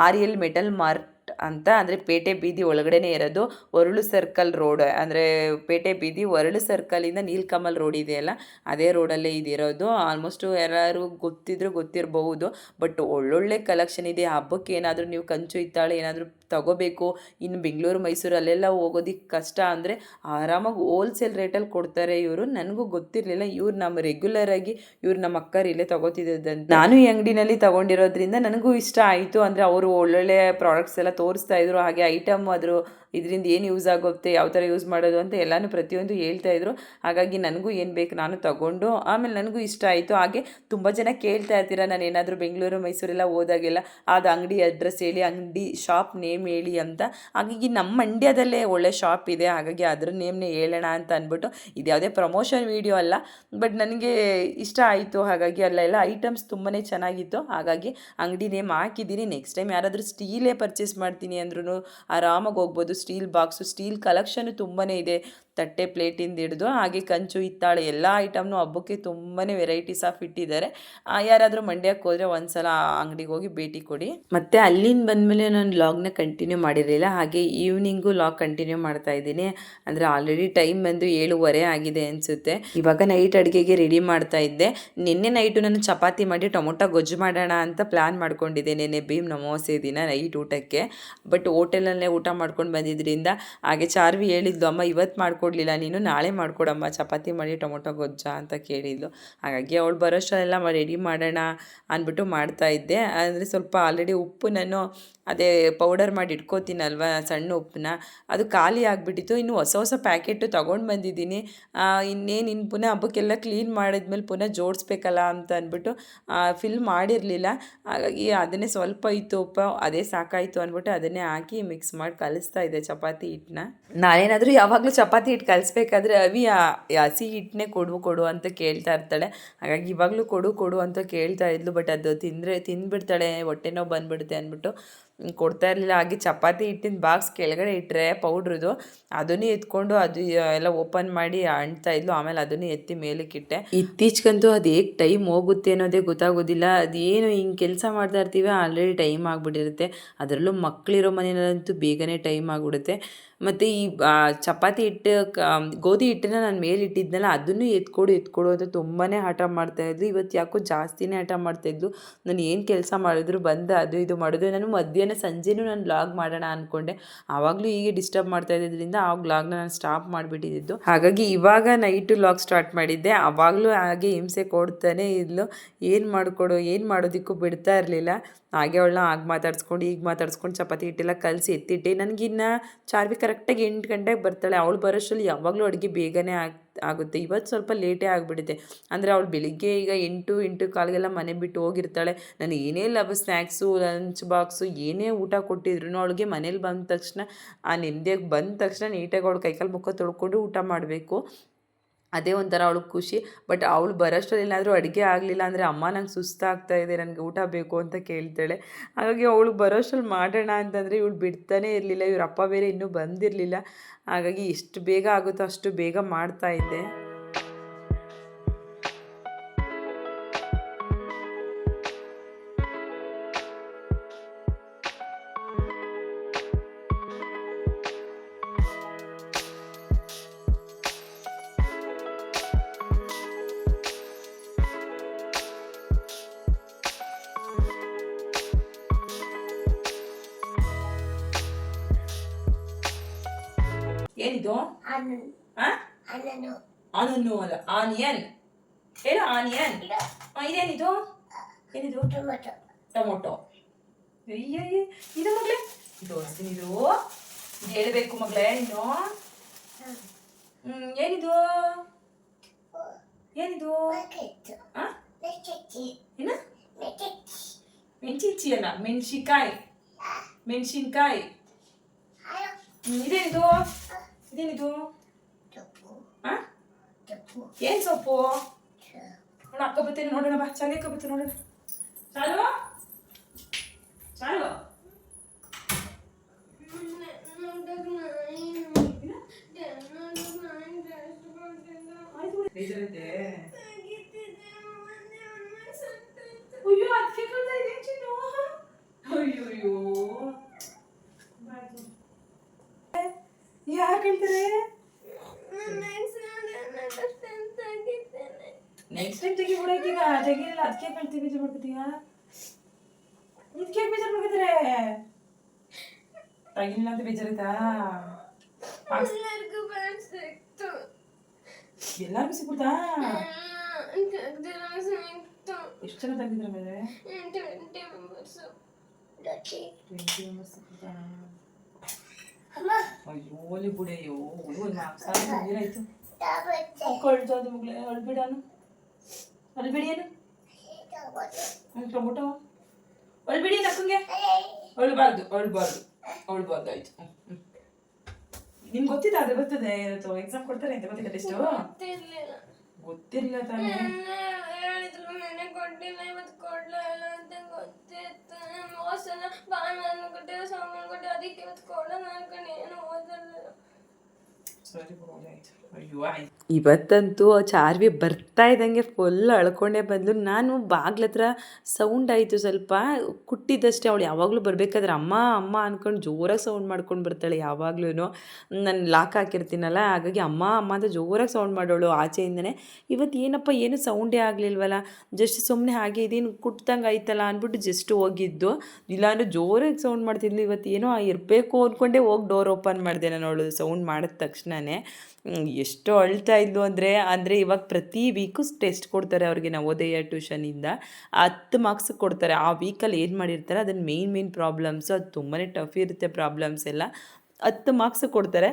ಆರಿಯಲ್ ಮೆಟಲ್ ಮಾರ್ಟ್ ಅಂತ, ಅಂದರೆ ಪೇಟೆ ಬೀದಿ ಒಳಗಡೆನೇ ಇರೋದು ಒರಳು ಸರ್ಕಲ್ ರೋಡ್. ಅಂದರೆ ಪೇಟೆ ಬೀದಿ ಒರಳು ಸರ್ಕಲಿಂದ ನೀಲ್ಕಮಲ್ ರೋಡ್ ಇದೆಯಲ್ಲ ಅದೇ ರೋಡಲ್ಲೇ ಇದಿರೋದು. ಆಲ್ಮೋಸ್ಟು ಯಾರು ಗೊತ್ತಿದ್ರು ಗೊತ್ತಿರಬಹುದು ಬಟ್ ಒಳ್ಳೊಳ್ಳೆ ಕಲೆಕ್ಷನ್ ಇದೆ. ಹಬ್ಬಕ್ಕೆ ಏನಾದರೂ ನೀವು ಕಂಚು ಹಿತ್ತಾಳೆ ಏನಾದರೂ ತಗೋಬೇಕು. ಇನ್ನು ಬೆಂಗಳೂರು, ಮೈಸೂರು ಅಲ್ಲೆಲ್ಲ ಹೋಗೋದಿಕ್ಕೆ ಕಷ್ಟ ಅಂದರೆ ಆರಾಮಾಗಿ ಹೋಲ್ಸೇಲ್ ರೇಟಲ್ಲಿ ಕೊಡ್ತಾರೆ ಇವರು. ನನಗೂ ಗೊತ್ತಿರಲಿಲ್ಲ. ಇವ್ರು ನಮ್ಮ ರೆಗ್ಯುಲರ್ ಆಗಿ ಇವ್ರು ನಮ್ಮ ಅಕ್ಕರು ಇಲ್ಲೇ ತಗೋತಿದ್ದಂತೆ ನಾನು ಈ ಅಂಗಡಿನಲ್ಲಿ ತಗೊಂಡಿರೋದ್ರಿಂದ ನನಗೂ ಇಷ್ಟ ಆಯಿತು. ಅಂದರೆ ಅವರು ಒಳ್ಳೊಳ್ಳೆ ಪ್ರಾಡಕ್ಟ್ಸ್ ಎಲ್ಲ ತೋರಿಸ್ತಾ ಇದ್ರು. ಹಾಗೆ ಐಟಮ್ ಅದ್ರ ಇದರಿಂದ ಏನು ಯೂಸ್ ಆಗುತ್ತೆ ಯಾವ ಥರ ಯೂಸ್ ಮಾಡೋದು ಅಂತ ಎಲ್ಲಾನು ಪ್ರತಿಯೊಂದು ಹೇಳ್ತಾ ಇದ್ರು. ಹಾಗಾಗಿ ನನಗೂ ಏನು ಬೇಕು ನಾನು ತಗೊಂಡು. ಆಮೇಲೆ ನನಗೂ ಇಷ್ಟ ಆಯಿತು. ಹಾಗೆ ತುಂಬ ಜನ ಕೇಳ್ತಾ ಇರ್ತೀರ, ನಾನು ಏನಾದರೂ ಬೆಂಗಳೂರು, ಮೈಸೂರೆಲ್ಲ ಹೋದಾಗೆಲ್ಲ ಅದು ಅಂಗಡಿ ಅಡ್ರೆಸ್ ಹೇಳಿ, ಅಂಗಡಿ ಶಾಪ್ ನೇಮ್ ಹೇಳಿ ಅಂತ. ಹಾಗಾಗಿ ನಮ್ಮ ಮಂಡ್ಯದಲ್ಲೇ ಒಳ್ಳೆ ಶಾಪ್ ಇದೆ. ಹಾಗಾಗಿ ಅದ್ರ ನೇಮ್ನೇ ಹೇಳೋಣ ಅಂತ ಅಂದ್ಬಿಟ್ಟು ಇದು ಯಾವುದೇ ಪ್ರಮೋಷನ್ ವೀಡಿಯೋ ಅಲ್ಲ. ಬಟ್ ನನಗೆ ಇಷ್ಟ ಆಯಿತು. ಹಾಗಾಗಿ ಅಲ್ಲೆಲ್ಲ ಐಟಮ್ಸ್ ತುಂಬಾ ಚೆನ್ನಾಗಿತ್ತು. ಹಾಗಾಗಿ ಅಂಗಡಿ ನೇಮ್ ಹಾಕಿದ್ದೀನಿ. ನೆಕ್ಸ್ಟ್ ಟೈಮ್ ಯಾರಾದರೂ ಸ್ಟೀಲೇ ಪರ್ಚೇಸ್ ಮಾಡ್ತೀನಿ ಅಂದ್ರೂ ಆರಾಮಾಗಿ ಹೋಗ್ಬೋದು. ಸ್ಟೀಲ್ ಬಾಕ್ಸು ಸ್ಟೀಲ್ ಕಲೆಕ್ಷನ್ ತುಂಬಾ ಇದೆ. ತಟ್ಟೆ ಪ್ಲೇಟಿಂದ ಹಿಡಿದು, ಹಾಗೆ ಕಂಚು, ಹಿತ್ತಾಳೆ ಎಲ್ಲ ಐಟಮ್ನು ಹಬ್ಬಕ್ಕೆ ತುಂಬಾ ವೆರೈಟೀಸ್ ಆಫ್ ಇಟ್ಟಿದ್ದಾರೆ. ಯಾರಾದರೂ ಮಂಡ್ಯಕ್ಕೆ ಹೋದರೆ ಒಂದ್ಸಲ ಆ ಅಂಗಡಿಗೆ ಹೋಗಿ ಭೇಟಿ ಕೊಡಿ. ಮತ್ತು ಅಲ್ಲಿಂದ ಬಂದಮೇಲೆ ನಾನು ಲಾಗ್ನ ಕಂಟಿನ್ಯೂ ಮಾಡಿರಲಿಲ್ಲ. ಹಾಗೆ ಈವ್ನಿಂಗು ಲಾಗ್ ಕಂಟಿನ್ಯೂ ಮಾಡ್ತಾ ಇದ್ದೀನಿ. ಅಂದರೆ ಆಲ್ರೆಡಿ ಟೈಮ್ ಬಂದು ಏಳುವರೆ ಆಗಿದೆ ಅನಿಸುತ್ತೆ. ಇವಾಗ ನೈಟ್ ಅಡುಗೆಗೆ ರೆಡಿ ಮಾಡ್ತಾ ಇದ್ದೆ. ನಿನ್ನೆ ನೈಟು ನಾನು ಚಪಾತಿ ಮಾಡಿ ಟೊಮೊಟೊ ಗೊಜ್ಜು ಮಾಡೋಣ ಅಂತ ಪ್ಲ್ಯಾನ್ ಮಾಡ್ಕೊಂಡಿದ್ದೆ ನೆನ್ನೆ ಭೀಮ್ ನಮೋಸೆ ದಿನ ನೈಟ್ ಊಟಕ್ಕೆ. ಬಟ್ ಹೋಟೆಲಲ್ಲೇ ಊಟ ಮಾಡ್ಕೊಂಡು ಬಂದಿದ್ದರಿಂದ ಹಾಗೆ ಚಾರ್ವಿ ಹೇಳಿದ್ಲು, ಅಮ್ಮ ಇವತ್ತು ಮಾಡಿಕೊಡ್ಲಿಲ್ಲ, ನೀನು ನಾಳೆ ಮಾಡಿಕೊಡಮ್ಮ, ಚಪಾತಿ ಮಾಡಿ ಟೊಮೊಟೊ ಗೊಜ್ಜ ಅಂತ ಕೇಳಿದ್ಲು. ಹಾಗಾಗಿ ಅವಳು ಬರೋಷ್ಟರೆಲ್ಲ ರೆಡಿ ಮಾಡೋಣ ಅಂದ್ಬಿಟ್ಟು ಮಾಡ್ತಾ ಇದ್ದೆ. ಅಂದರೆ ಸ್ವಲ್ಪ ಆಲ್ರೆಡಿ ಉಪ್ಪು ನಾನು ಅದೇ ಪೌಡರ್ ಮಾಡಿ ಇಟ್ಕೋತೀನಲ್ವ ಸಣ್ಣ ಉಪ್ಪನ್ನ? ಅದು ಖಾಲಿ ಆಗಿಬಿಟ್ಟಿತ್ತು. ಇನ್ನು ಹೊಸ ಹೊಸ ಪ್ಯಾಕೆಟು ತೊಗೊಂಡು ಬಂದಿದ್ದೀನಿ. ಇನ್ನೇನು ಇನ್ನು ಪುನಃ ಹಬ್ಬಕ್ಕೆಲ್ಲ ಕ್ಲೀನ್ ಮಾಡಿದ್ಮೇಲೆ ಪುನಃ ಜೋಡಿಸ್ಬೇಕಲ್ಲ ಅಂತ ಅಂದ್ಬಿಟ್ಟು ಫಿಲ್ ಮಾಡಿರಲಿಲ್ಲ. ಹಾಗಾಗಿ ಅದನ್ನೇ ಸ್ವಲ್ಪ ಇತ್ತು ಉಪ್ಪು, ಅದೇ ಸಾಕಾಯಿತು ಅಂದ್ಬಿಟ್ಟು ಅದನ್ನೇ ಹಾಕಿ ಮಿಕ್ಸ್ ಮಾಡಿ ಕಲಿಸ್ತಾ ಇದ್ದೆ ಚಪಾತಿ ಹಿಟ್ಟನ್ನ ನಾನೇನಾದರೂ ಯಾವಾಗಲೂ ಚಪಾತಿ ಹಿಟ್ಟು ಕಲಿಸ್ಬೇಕಾದ್ರೆ ಅವಿ ಹಸಿ ಹಿಟ್ಟನ್ನೇ ಕೊಡು ಕೊಡು ಅಂತ ಕೇಳ್ತಾ ಇರ್ತಾಳೆ. ಹಾಗಾಗಿ ಇವಾಗಲೂ ಕೊಡು ಕೊಡು ಅಂತ ಕೇಳ್ತಾ ಇದ್ಲು ಬಟ್ ಅದು ತಿಂದರೆ, ತಿಂದ್ಬಿಡ್ತಾಳೆ, ಹೊಟ್ಟೆ ನೋವು ಬಂದ್ಬಿಡುತ್ತೆ ಅಂದ್ಬಿಟ್ಟು. ಕೊಡ್ತಾ ಇರಲಿಲ್ಲ. ಹಾಗೆ ಚಪಾತಿ ಹಿಟ್ಟಿನ ಬಾಕ್ಸ್ ಕೆಳಗಡೆ ಇಟ್ಟರೆ ಪೌಡ್ರದು ಅದನ್ನೇ ಎತ್ಕೊಂಡು ಅದು ಎಲ್ಲ ಓಪನ್ ಮಾಡಿ ಅಂಟ್ತಾ ಇದ್ಲು. ಆಮೇಲೆ ಅದನ್ನು ಎತ್ತಿ ಮೇಲಕ್ಕೆ ಇಟ್ಟೆ. ಇತ್ತೀಚೆಗಂತೂ ಅದು ಹೇಗೆ ಟೈಮ್ ಹೋಗುತ್ತೆ ಅನ್ನೋದೇ ಗೊತ್ತಾಗೋದಿಲ್ಲ. ಅದೇನು ಹಿಂಗೆ ಕೆಲಸ ಮಾಡ್ತಾ ಇರ್ತೀವಿ ಆಲ್ರೆಡಿ ಟೈಮ್ ಆಗಿಬಿಟ್ಟಿರುತ್ತೆ. ಅದರಲ್ಲೂ ಮಕ್ಕಳಿರೋ ಮನೆಯಲ್ಲಂತೂ ಬೇಗನೆ ಟೈಮ್ ಆಗಿಬಿಡುತ್ತೆ. ಮತ್ತು ಈ ಚಪಾತಿ ಹಿಟ್ಟು, ಕ, ಗೋಧಿ ಹಿಟ್ಟನ್ನ ನಾನು ಮೇಲಿಟ್ಟಿದ್ನಲ್ಲ, ಅದನ್ನು ಎತ್ಕೊಡು ಎತ್ಕೊಡು ಅಂತ ತುಂಬಾ ಹಠ ಮಾಡ್ತಾಯಿದ್ಲು ಇವತ್ತು ಯಾಕೋ ಜಾಸ್ತಿನೇ ಹಠ ಮಾಡ್ತಾಯಿದ್ಲು ನಾನು ಏನು ಕೆಲಸ ಮಾಡಿದ್ರು ಬಂದು ಅದು ಇದು ಮಾಡೋದು. ನಾನು ಮಧ್ಯಾಹ್ನ ಸಂಜೆನೂ ನಾನು ಲಾಗ್ ಮಾಡೋಣ ಅಂದ್ಕೊಂಡೆ ಆವಾಗಲೂ ಹೀಗೆ ಡಿಸ್ಟರ್ಬ್ ಮಾಡ್ತಾ ಇದ್ದಿದ್ದರಿಂದ ಆ ಲಾಗ್ನ ನಾನು ಸ್ಟಾಪ್ ಮಾಡಿಬಿಟ್ಟಿದ್ದು. ಹಾಗಾಗಿ ಇವಾಗ ನೈಟು ಲಾಗ್ ಸ್ಟಾರ್ಟ್ ಮಾಡಿದ್ದೆ. ಆವಾಗಲೂ ಹಾಗೆ ಹಿಂಸೆ ಕೊಡ್ತಾನೆ ಇದ್ಲು. ಏನು ಮಾಡಿಕೊಡು, ಏನು ಮಾಡೋದಕ್ಕೂ ಬಿಡ್ತಾ ಇರಲಿಲ್ಲ. ಹಾಗೆ ಅವಳನ್ನ ಆಗ ಮಾತಾಡ್ಸ್ಕೊಂಡು ಈಗ ಮಾತಾಡ್ಸ್ಕೊಂಡು ಚಪಾತಿ ಹಿಟ್ಟೆಲ್ಲ ಕಲಸಿ ಎತ್ತಿಟ್ಟೆ. ನನಗಿನ್ನ ಚಾರ್ವಿ ಕರೆಕ್ಟಾಗಿ ಎಂಟು ಗಂಟೆಗೆ ಬರ್ತಾಳೆ. ಅವಳು ಬರೋಷ್ಟರಲ್ಲಿ ಯಾವಾಗಲೂ ಅಡುಗೆ ಬೇಗನೆ ಆಗ್, ಆಗುತ್ತೆ. ಇವತ್ತು ಸ್ವಲ್ಪ ಲೇಟೇ ಆಗಿಬಿಡುತ್ತೆ. ಅಂದರೆ ಅವಳು ಬೆಳಿಗ್ಗೆ ಈಗ ಎಂಟು ಎಂಟು ಕಾಲಿಗೆಲ್ಲ ಮನೆ ಬಿಟ್ಟು ಹೋಗಿರ್ತಾಳೆ. ನಾನು ಏನೇ ಲವ್ ಸ್ನ್ಯಾಕ್ಸು ಲಂಚ್ ಬಾಕ್ಸು ಏನೇ ಊಟ ಕೊಟ್ಟಿದ್ರು ಅವಳಿಗೆ ಮನೇಲಿ ಬಂದ ತಕ್ಷಣ, ಆ ನೆಮ್ಮದಿಯಾಗಿ ಬಂದ ತಕ್ಷಣ ನೀಟಾಗಿ ಅವಳು ಕೈಕಾಲು ಮುಖ ತೊಳ್ಕೊಂಡು ಊಟ ಮಾಡಬೇಕು. ಅದೇ ಒಂಥರ ಅವಳಿಗೆ ಖುಷಿ. ಬಟ್ ಅವಳು ಬರೋಷ್ಟರಲ್ಲಿ ಏನಾದರೂ ಅಡುಗೆ ಆಗಲಿಲ್ಲ ಅಂದರೆ ಅಮ್ಮ ನಂಗೆ ಸುಸ್ತಾಗ್ತಾ ಇದೆ, ನನಗೆ ಊಟ ಬೇಕು ಅಂತ ಕೇಳ್ತಾಳೆ. ಹಾಗಾಗಿ ಅವಳು ಬರೋಷ್ಟ್ರಲ್ಲಿ ಮಾಡೋಣ ಅಂತಂದರೆ ಇವಳು ಬಿಡ್ತಾನೆ ಇರಲಿಲ್ಲ, ಇವ್ರ ಅಪ್ಪ ಬೇರೆ ಇನ್ನೂ ಬಂದಿರಲಿಲ್ಲ. ಹಾಗಾಗಿ ಎಷ್ಟು ಬೇಗ ಆಗುತ್ತೋ ಅಷ್ಟು ಬೇಗ ಮಾಡ್ತಾ ಇದ್ದೆ. ಏನಿದು ಅನನು ಅಲ್ಲ. ಆನಿಯನ್. ಏನು ಆನಿಯನ್. ಇದೇನಿದು? ಏನಿದು? ಟೊಮೊಟೊ. ಅಯ್ಯ ಇದು ಮಗಳೇ. ಇದು ಹಸ್ತೀನಿ ಇದು ಹೇಳಬೇಕು ಮಗಳೇ ನೀನು ಏನಿದು? ಏನಿದು? ಏನು ಮೆಣಸಿನ್ಚಿ ಅಲ್ಲ ಮೆಣಸಿನ್ಕಾಯಿ. ಮೆಣಸಿನ್ಕಾಯಿ. ಹ್ಮ್, ಇದೇನಿದು ಇದೇನಿದು ಆ? ಏನ್ ಸೊಪ್ಪು ನೋಡ ಅಕ್ಕ ಬತ್ತೇನೆ ನೋಡೋಣ ಬಾ ಚಾಲಿ ಅಕ್ಕ ಬತ್ತೆ ನೋಡೋಣ ಚಾಲು ಚಾಲು ಬೇಜಾರೈತೆ ಅಯ್ಯೋ ಅದಕ್ಕೆ ಕಳ್ತಾ ಇದೆ ಚಿನ್ನು ಅಯ್ಯೋಯ್ಯೋ ಯಾಕೆ ಹೇಳ್ತಾರೆ? ನೆಕ್ಸ್ಟ್ ಟೈಮ್ ತೆಗಿ ಬಿಡೋಕೀಗ ತೆಗಿಲಿಲ್ಲ ಅದಕ್ಕೆ ಕಳ್ತಿ ಬೇಜಾರು ಮಾಡ್ಕೊತೀಯ? ಇದಕ್ಕೆ ಬೇಜಾರು ಮಾಡ್ಕೊತಾರೆ? ತಗಿಲಿಲ್ಲ ಅಂತ ಬೇಜಾರಾಯ್ತಾ? ಎಲ್ಲರಿಗೂ ಸಿಗ್ಬಿಡ್ತಾ ಎಷ್ಟು ಜನ ತೆಗಿದ್ರ ಮೇಲೆ? ಟ್ವೆಂಟಿ ಮೆಂಬರ್ಸ್ ಸಿಗ್ಬಿಡ್ತಾ ಅಯ್ಯೋ ಒಲಿ ಬುಡಿ ಅಯ್ಯೋ ಒಂದು ನಾಲ್ಕು ಸಾವಿರ ಮುಗಿರಾಯ್ತು ಕೊಳ್ತು ಅದು ಮುಗ್ಲೆ ಅಳ್ಬಿಡಾನು ಅಳ್ಬಿಡಿ ಏನು ಹ್ಞೂ ಟೊಮೊಟೊ ಅಳ್ಬಿಡಿ ನಕ್ಕಂಗೆ ಅಳ್ಬಾರ್ದು ಅಳ್ಬಾರ್ದು ಅವಳು ಹ್ಞೂ ನಿಮ್ಗೆ ಗೊತ್ತಿಲ್ಲ ಅದು ಬರ್ತದೆ ಎಕ್ಸಾಮ್ ಕೊಡ್ತಾರೆ ಅಂತ ಗೊತ್ತಿಲ್ಲ ಟೆಸ್ಟು ಗೊತ್ತಿಲ್ಲ ತಾನೇ. ಹೇಳಿದ್ರು, ನೆನ್ನೆ ಕೊಟ್ಟಿಲ್ಲ, ಇವತ್ತು ಕೊಡ್ಲೇ ಇಲ್ಲ ಅಂತ ಗೊತ್ತಿತ್ತು. ಮೋಸನ ಭಾನುವಾರ ಕೊಟ್ಟಿರೋ ಸಾಮಾನು ಕೊಟ್ಟೆ ಅದಕ್ಕೆ ಇವತ್ತು ಕೊಡೋಣ ಅನ್ಕೊಂಡು, ಏನು ಓದಲ್ಲ. ಸರಿ ಇವತ್ತಂತೂ ಚಾರ್ವಿ ಬರ್ತಾ ಇದ್ದಂಗೆ ಫುಲ್ ಅಳ್ಕೊಂಡೇ ಬಂದ್ಲು. ನಾನು ಬಾಗ್ಲತ್ರ ಸೌಂಡ್ ಆಯಿತು ಸ್ವಲ್ಪ. ಕುಟ್ಟಿದ್ದಷ್ಟೇ ಅವಳು ಯಾವಾಗಲೂ ಬರಬೇಕಾದ್ರೆ ಅಮ್ಮ ಅಮ್ಮ ಅನ್ಕೊಂಡು ಜೋರಾಗಿ ಸೌಂಡ್ ಮಾಡ್ಕೊಂಡು ಬರ್ತಾಳೆ ಯಾವಾಗ್ಲೂ ನಾನು ಲಾಕ್ ಹಾಕಿರ್ತೀನಲ್ಲ, ಹಾಗಾಗಿ ಅಮ್ಮ ಅಮ್ಮ ಅಂತ ಜೋರಾಗಿ ಸೌಂಡ್ ಮಾಡೋಳು ಆಚೆಯಿಂದನೇ. ಇವತ್ತು ಏನಪ್ಪ, ಏನು ಸೌಂಡೇ ಆಗಲಿಲ್ವಲ್ಲ? ಜಸ್ಟ್ ಸುಮ್ಮನೆ ಹಾಗೆ ಇದೇನು ಕುಟ್ದಂಗೆ ಆಯ್ತಲ್ಲ ಅಂದ್ಬಿಟ್ಟು ಜಸ್ಟ್ ಹೋಗಿದ್ದು. ಇಲ್ಲಾಂದ್ರೆ ಜೋರಾಗಿ ಸೌಂಡ್ ಮಾಡ್ತಿದ್ಲು. ಇವತ್ತು ಏನೋ ಇರಬೇಕು ಅಂದ್ಕೊಂಡೇ ಹೋಗಿ ಡೋರ್ ಓಪನ್ ಮಾಡಿದೆ ನಾನು ಅವಳು ಸೌಂಡ್ ಮಾಡಿದ ತಕ್ಷಣವೇ ಎಷ್ಟು ಅಳ್ತಾ ಇದ್ಲು ಅಂದರೆ ಅಂದರೆ ಇವಾಗ ಪ್ರತಿ ವೀಕು ಟೆಸ್ಟ್ ಕೊಡ್ತಾರೆ ಅವ್ರಿಗೆ ನವೋದಯ ಟ್ಯೂಷನಿಂದ ಹತ್ತು ಮಾರ್ಕ್ಸ್ ಕೊಡ್ತಾರೆ. ಆ ವೀಕಲ್ಲಿ ಏನು ಮಾಡಿರ್ತಾರೆ? ಅದನ್ನು ಮೇಯ್ನ್ ಮೇನ್ ಪ್ರಾಬ್ಲಮ್ಸು ಅದು ತುಂಬಾ ಟಫ್ ಇರುತ್ತೆ ಪ್ರಾಬ್ಲಮ್ಸ್ ಎಲ್ಲ. ಹತ್ತು ಮಾರ್ಕ್ಸ್ ಕೊಡ್ತಾರೆ.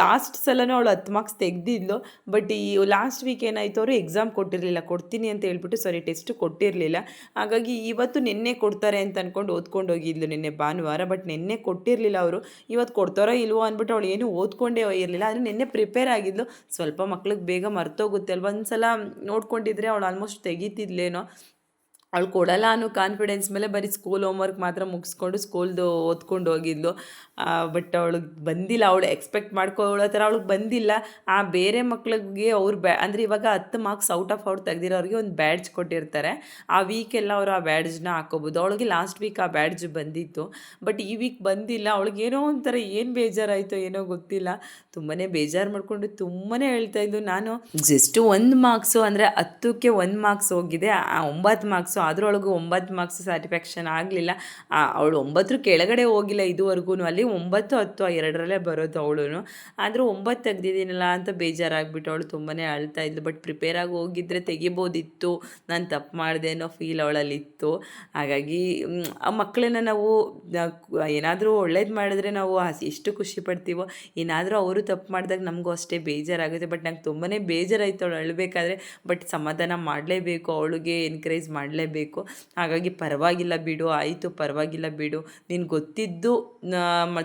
ಲಾಸ್ಟ್ ಸಲನೂ ಅವಳು ಹತ್ತು ಮಾರ್ಕ್ಸ್ ತೆಗ್ದಿದ್ಲು ಬಟ್ ಈ ಲಾಸ್ಟ್ ವೀಕ್ ಏನಾಯಿತು ಅವರು ಎಕ್ಸಾಮ್ ಕೊಟ್ಟಿರಲಿಲ್ಲ, ಕೊಡ್ತೀನಿ ಅಂತ ಹೇಳ್ಬಿಟ್ಟು ಸಾರಿ ಟೆಸ್ಟ್ ಕೊಟ್ಟಿರಲಿಲ್ಲ. ಹಾಗಾಗಿ ಇವತ್ತು ನಿನ್ನೆ ಕೊಡ್ತಾರೆ ಅಂತ ಅಂದ್ಕೊಂಡು ಓದ್ಕೊಂಡು ಹೋಗಿದ್ಲು ನಿನ್ನೆ ಭಾನುವಾರ ಬಟ್ ನಿನ್ನೆ ಕೊಟ್ಟಿರಲಿಲ್ಲ ಅವರು. ಇವತ್ತು ಕೊಡ್ತಾರೋ ಇಲ್ವೋ ಅಂದ್ಬಿಟ್ಟು ಅವಳು ಏನು ಓದ್ಕೊಂಡೇ ಇರಲಿಲ್ಲ, ಆದರೆ ನಿನ್ನೆ ಪ್ರಿಪೇರ್ ಆಗಿದ್ಲು. ಸ್ವಲ್ಪ ಮಕ್ಳಿಗೆ ಬೇಗ ಮರ್ತೋಗುತ್ತೆ ಅಲ್ವ? ಒಂದು ಸಲ ನೋಡ್ಕೊಂಡಿದ್ರೆ ಅವಳು ಆಲ್ಮೋಸ್ಟ್ ತೆಗಿತಿದ್ಲೇನೋ. ಅವಳು ಕೊಡಲ್ಲ ಅನ್ನೋ ಕಾನ್ಫಿಡೆನ್ಸ್ ಮೇಲೆ ಬರೀ ಸ್ಕೂಲ್ ಹೋಮ್ವರ್ಕ್ ಮಾತ್ರ ಮುಗಿಸ್ಕೊಂಡು ಸ್ಕೂಲ್ದು ಓದ್ಕೊಂಡು ಹೋಗಿದ್ಲು. ಬಟ್ ಅವಳಿಗೆ ಬಂದಿಲ್ಲ. ಅವಳು ಎಕ್ಸ್ಪೆಕ್ಟ್ ಮಾಡ್ಕೊಳ್ಳೋ ಥರ ಅವಳಿಗೆ ಬಂದಿಲ್ಲ. ಆ, ಬೇರೆ ಮಕ್ಳಿಗೆ ಅವ್ರು ಬ್ಯಾ, ಅಂದರೆ ಇವಾಗ ಹತ್ತು ಮಾರ್ಕ್ಸ್ ಔಟ್ ಆಫ್ ಔಟ್ ತೆಗೆದಿರೋರಿಗೆ ಒಂದು ಬ್ಯಾಡ್ಜ್ ಕೊಟ್ಟಿರ್ತಾರೆ. ಆ ವೀಕೆಲ್ಲ ಅವರು ಆ ಬ್ಯಾಡ್ಜ್ನ ಹಾಕೋಬೋದು. ಅವಳಿಗೆ ಲಾಸ್ಟ್ ವೀಕ್ ಆ ಬ್ಯಾಡ್ಜ್ ಬಂದಿತ್ತು. ಬಟ್ ಈ ವೀಕ್ ಬಂದಿಲ್ಲ. ಅವಳಿಗೆ ಏನೋ ಒಂಥರ ಏನು ಬೇಜಾರಾಯಿತು ಏನೋ ಗೊತ್ತಿಲ್ಲ. ತುಂಬಾ ಬೇಜಾರು ಮಾಡಿಕೊಂಡು ತುಂಬಾ ಹೇಳ್ತಾ ಇದ್ದು ನಾನು ಜಸ್ಟ್ ಒಂದು ಮಾರ್ಕ್ಸು ಅಂದರೆ ಹತ್ತಕ್ಕೆ ಒಂದು ಮಾರ್ಕ್ಸ್ ಹೋಗಿದೆ. ಆ, ಒಂಬತ್ತು ಮಾರ್ಕ್ಸು ಅದರೊಳಗೂ ಒಂಬತ್ತು ಮಾರ್ಕ್ಸ್ ಸ್ಯಾಟಿಸ್ಫ್ಯಾಕ್ಷನ್ ಆಗಲಿಲ್ಲ. ಅವಳು ಒಂಬತ್ತರ ಕೆಳಗಡೆ ಹೋಗಿಲ್ಲ ಇದುವರೆಗೂ ಅಲ್ಲಿ ಒಂಬತ್ತು ಹತ್ತು ಎರಡರಲ್ಲೇ ಬರೋದು ಅವಳು ಆದರೂ ಒಂಬತ್ತು ತೆಗ್ದಿದ್ದೀನಲ್ಲ ಅಂತ ಬೇಜಾರಾಗ್ಬಿಟ್ಟು ಅವಳು ತುಂಬಾ ಅಳ್ತಾ ಇದ್ಲು. ಬಟ್ ಪ್ರಿಪೇರ್ ಆಗಿ ಹೋಗಿದ್ರೆ ತೆಗಿಬೋದಿತ್ತು. ನಾನು ತಪ್ಪು ಮಾಡಿದೆ ಅನ್ನೋ ಫೀಲ್ ಅವಳಲ್ಲಿ ಇತ್ತು ಹಾಗಾಗಿ ಆ ಮಕ್ಕಳನ್ನ ನಾವು ಏನಾದರೂ ಒಳ್ಳೇದು ಮಾಡಿದ್ರೆ ನಾವು ಎಷ್ಟು ಖುಷಿ ಪಡ್ತೀವೋ. ಏನಾದರೂ ಅವರು ತಪ್ಪು ಮಾಡಿದಾಗ ನಮಗೂ ಅಷ್ಟೇ ಬೇಜಾರಾಗುತ್ತೆ. ಬಟ್ ನಂಗೆ ತುಂಬಾ ಬೇಜಾರಾಯ್ತು ಅವಳು ಅಳಬೇಕಾದ್ರೆ. ಬಟ್ ಸಮಾಧಾನ ಮಾಡಲೇಬೇಕು. ಅವಳಿಗೆ ಎನ್ಕರೇಜ್ ಮಾಡಲೇಬೇಕು. ಹಾಗಾಗಿ ಪರವಾಗಿಲ್ಲ ಬಿಡು, ಆಯಿತು, ಪರವಾಗಿಲ್ಲ ಬಿಡು. ನೀನು ಗೊತ್ತಿದ್ದು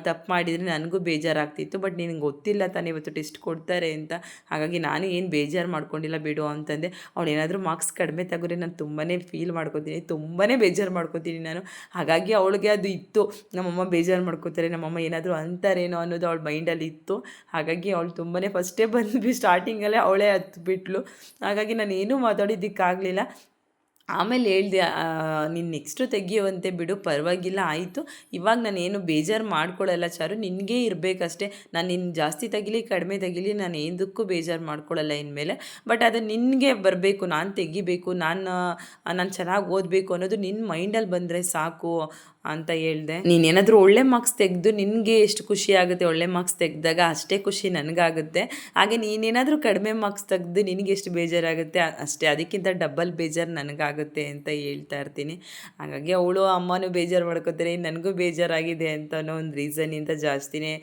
ತಪ್ಪು ಮಾಡಿದರೆ ನನಗೂ ಬೇಜಾರಾಗ್ತಿತ್ತು, ಬಟ್ ನಿನಗೆ ಗೊತ್ತಿಲ್ಲ ತಾನೆ ಇವತ್ತು ಟೆಸ್ಟ್ ಕೊಡ್ತಾರೆ ಅಂತ. ಹಾಗಾಗಿ ನಾನು ಏನು ಬೇಜಾರು ಮಾಡ್ಕೊಂಡಿಲ್ಲ ಬಿಡು ಅಂತಂದೆ. ಅವಳು ಏನಾದರೂ ಮಾರ್ಕ್ಸ್ ಕಡಿಮೆ ತಗೋರೆ ನಾನು ತುಂಬಾ ಫೀಲ್ ಮಾಡ್ಕೋತೀನಿ ತುಂಬಾ ಬೇಜಾರು ಮಾಡ್ಕೊತೀನಿ ನಾನು. ಹಾಗಾಗಿ ಅವಳಿಗೆ ಅದು ಇತ್ತು. ನಮ್ಮಮ್ಮ ಬೇಜಾರು ಮಾಡ್ಕೋತಾರೆ, ನಮ್ಮಮ್ಮ ಏನಾದರೂ ಅಂತಾರೇನೋ ಅನ್ನೋದು ಅವಳ ಮೈಂಡಲ್ಲಿ ಇತ್ತು. ಹಾಗಾಗಿ ಅವಳು ತುಂಬಾ ಫಸ್ಟೇ ಬಂದ್ವಿ ಸ್ಟಾರ್ಟಿಂಗಲ್ಲೇ ಅವಳೇ ಹತ್ತು ಬಿಟ್ಲು ಹಾಗಾಗಿ ನಾನು ಏನೂ ಮಾತಾಡಿದ್ದಕ್ಕಾಗಲಿಲ್ಲ. ಆಮೇಲೆ ಹೇಳ್ದೆ ನೀನು ನೆಕ್ಸ್ಟು ತೆಗಿಯುವಂತೆ ಬಿಡು, ಪರವಾಗಿಲ್ಲ, ಆಯಿತು. ಇವಾಗ ನಾನು ಏನು ಬೇಜಾರು ಮಾಡ್ಕೊಳ್ಳಲ್ಲ ಚಾರು, ನಿನಗೇ ಇರಬೇಕಷ್ಟೇ. ನಾನು ನಿನ್ನ ಜಾಸ್ತಿ ತೆಗಿಲಿ, ಕಡಿಮೆ ತೆಗಿಲಿ, ನಾನು ಏನದಕ್ಕೂ ಬೇಜಾರು ಮಾಡ್ಕೊಳ್ಳಲ್ಲ ಇನ್ಮೇಲೆ. ಬಟ್ ಅದು ನಿನಗೆ ಬರಬೇಕು, ನಾನು ತೆಗಿಬೇಕು, ನಾನು ನಾನು ಚೆನ್ನಾಗಿ ಓದಬೇಕು ಅನ್ನೋದು ನಿನ್ನ ಮೈಂಡಲ್ಲಿ ಬಂದರೆ ಸಾಕು. ಅಂತ ಹೇಳ್ದೆ. ನೀನೇನಾದರೂ ಒಳ್ಳೆ ಮಾರ್ಕ್ಸ್ ತೆಗೆದು ನಿನಗೆ ಎಷ್ಟು ಖುಷಿ ಆಗುತ್ತೆ, ಒಳ್ಳೆ ಮಾರ್ಕ್ಸ್ ತೆಗೆದಾಗ ಅಷ್ಟೇ ಖುಷಿ ನನಗಾಗುತ್ತೆ. ಹಾಗೆ ನೀನೇನಾದರೂ ಕಡಿಮೆ ಮಾರ್ಕ್ಸ್ ತೆಗೆದು ನಿನಗೆ ಎಷ್ಟು ಬೇಜಾರಾಗುತ್ತೆ ಅಷ್ಟೇ ಅದಕ್ಕಿಂತ ಡಬಲ್ ಬೇಜಾರು ನನಗಾಗುತ್ತೆ ಅಂತ ಹೇಳ್ತಾ ಇರ್ತೀನಿ. ಹಾಗಾಗಿ ಅವಳು ಅಮ್ಮನೂ ಬೇಜಾರು ಮಾಡ್ಕೋತಾರೆ, ನನಗೂ ಬೇಜಾರಾಗಿದೆ ಅಂತ ಅನ್ನೋ ಒಂದು ರೀಸನಿಂದ ಜಾಸ್ತಿನೇ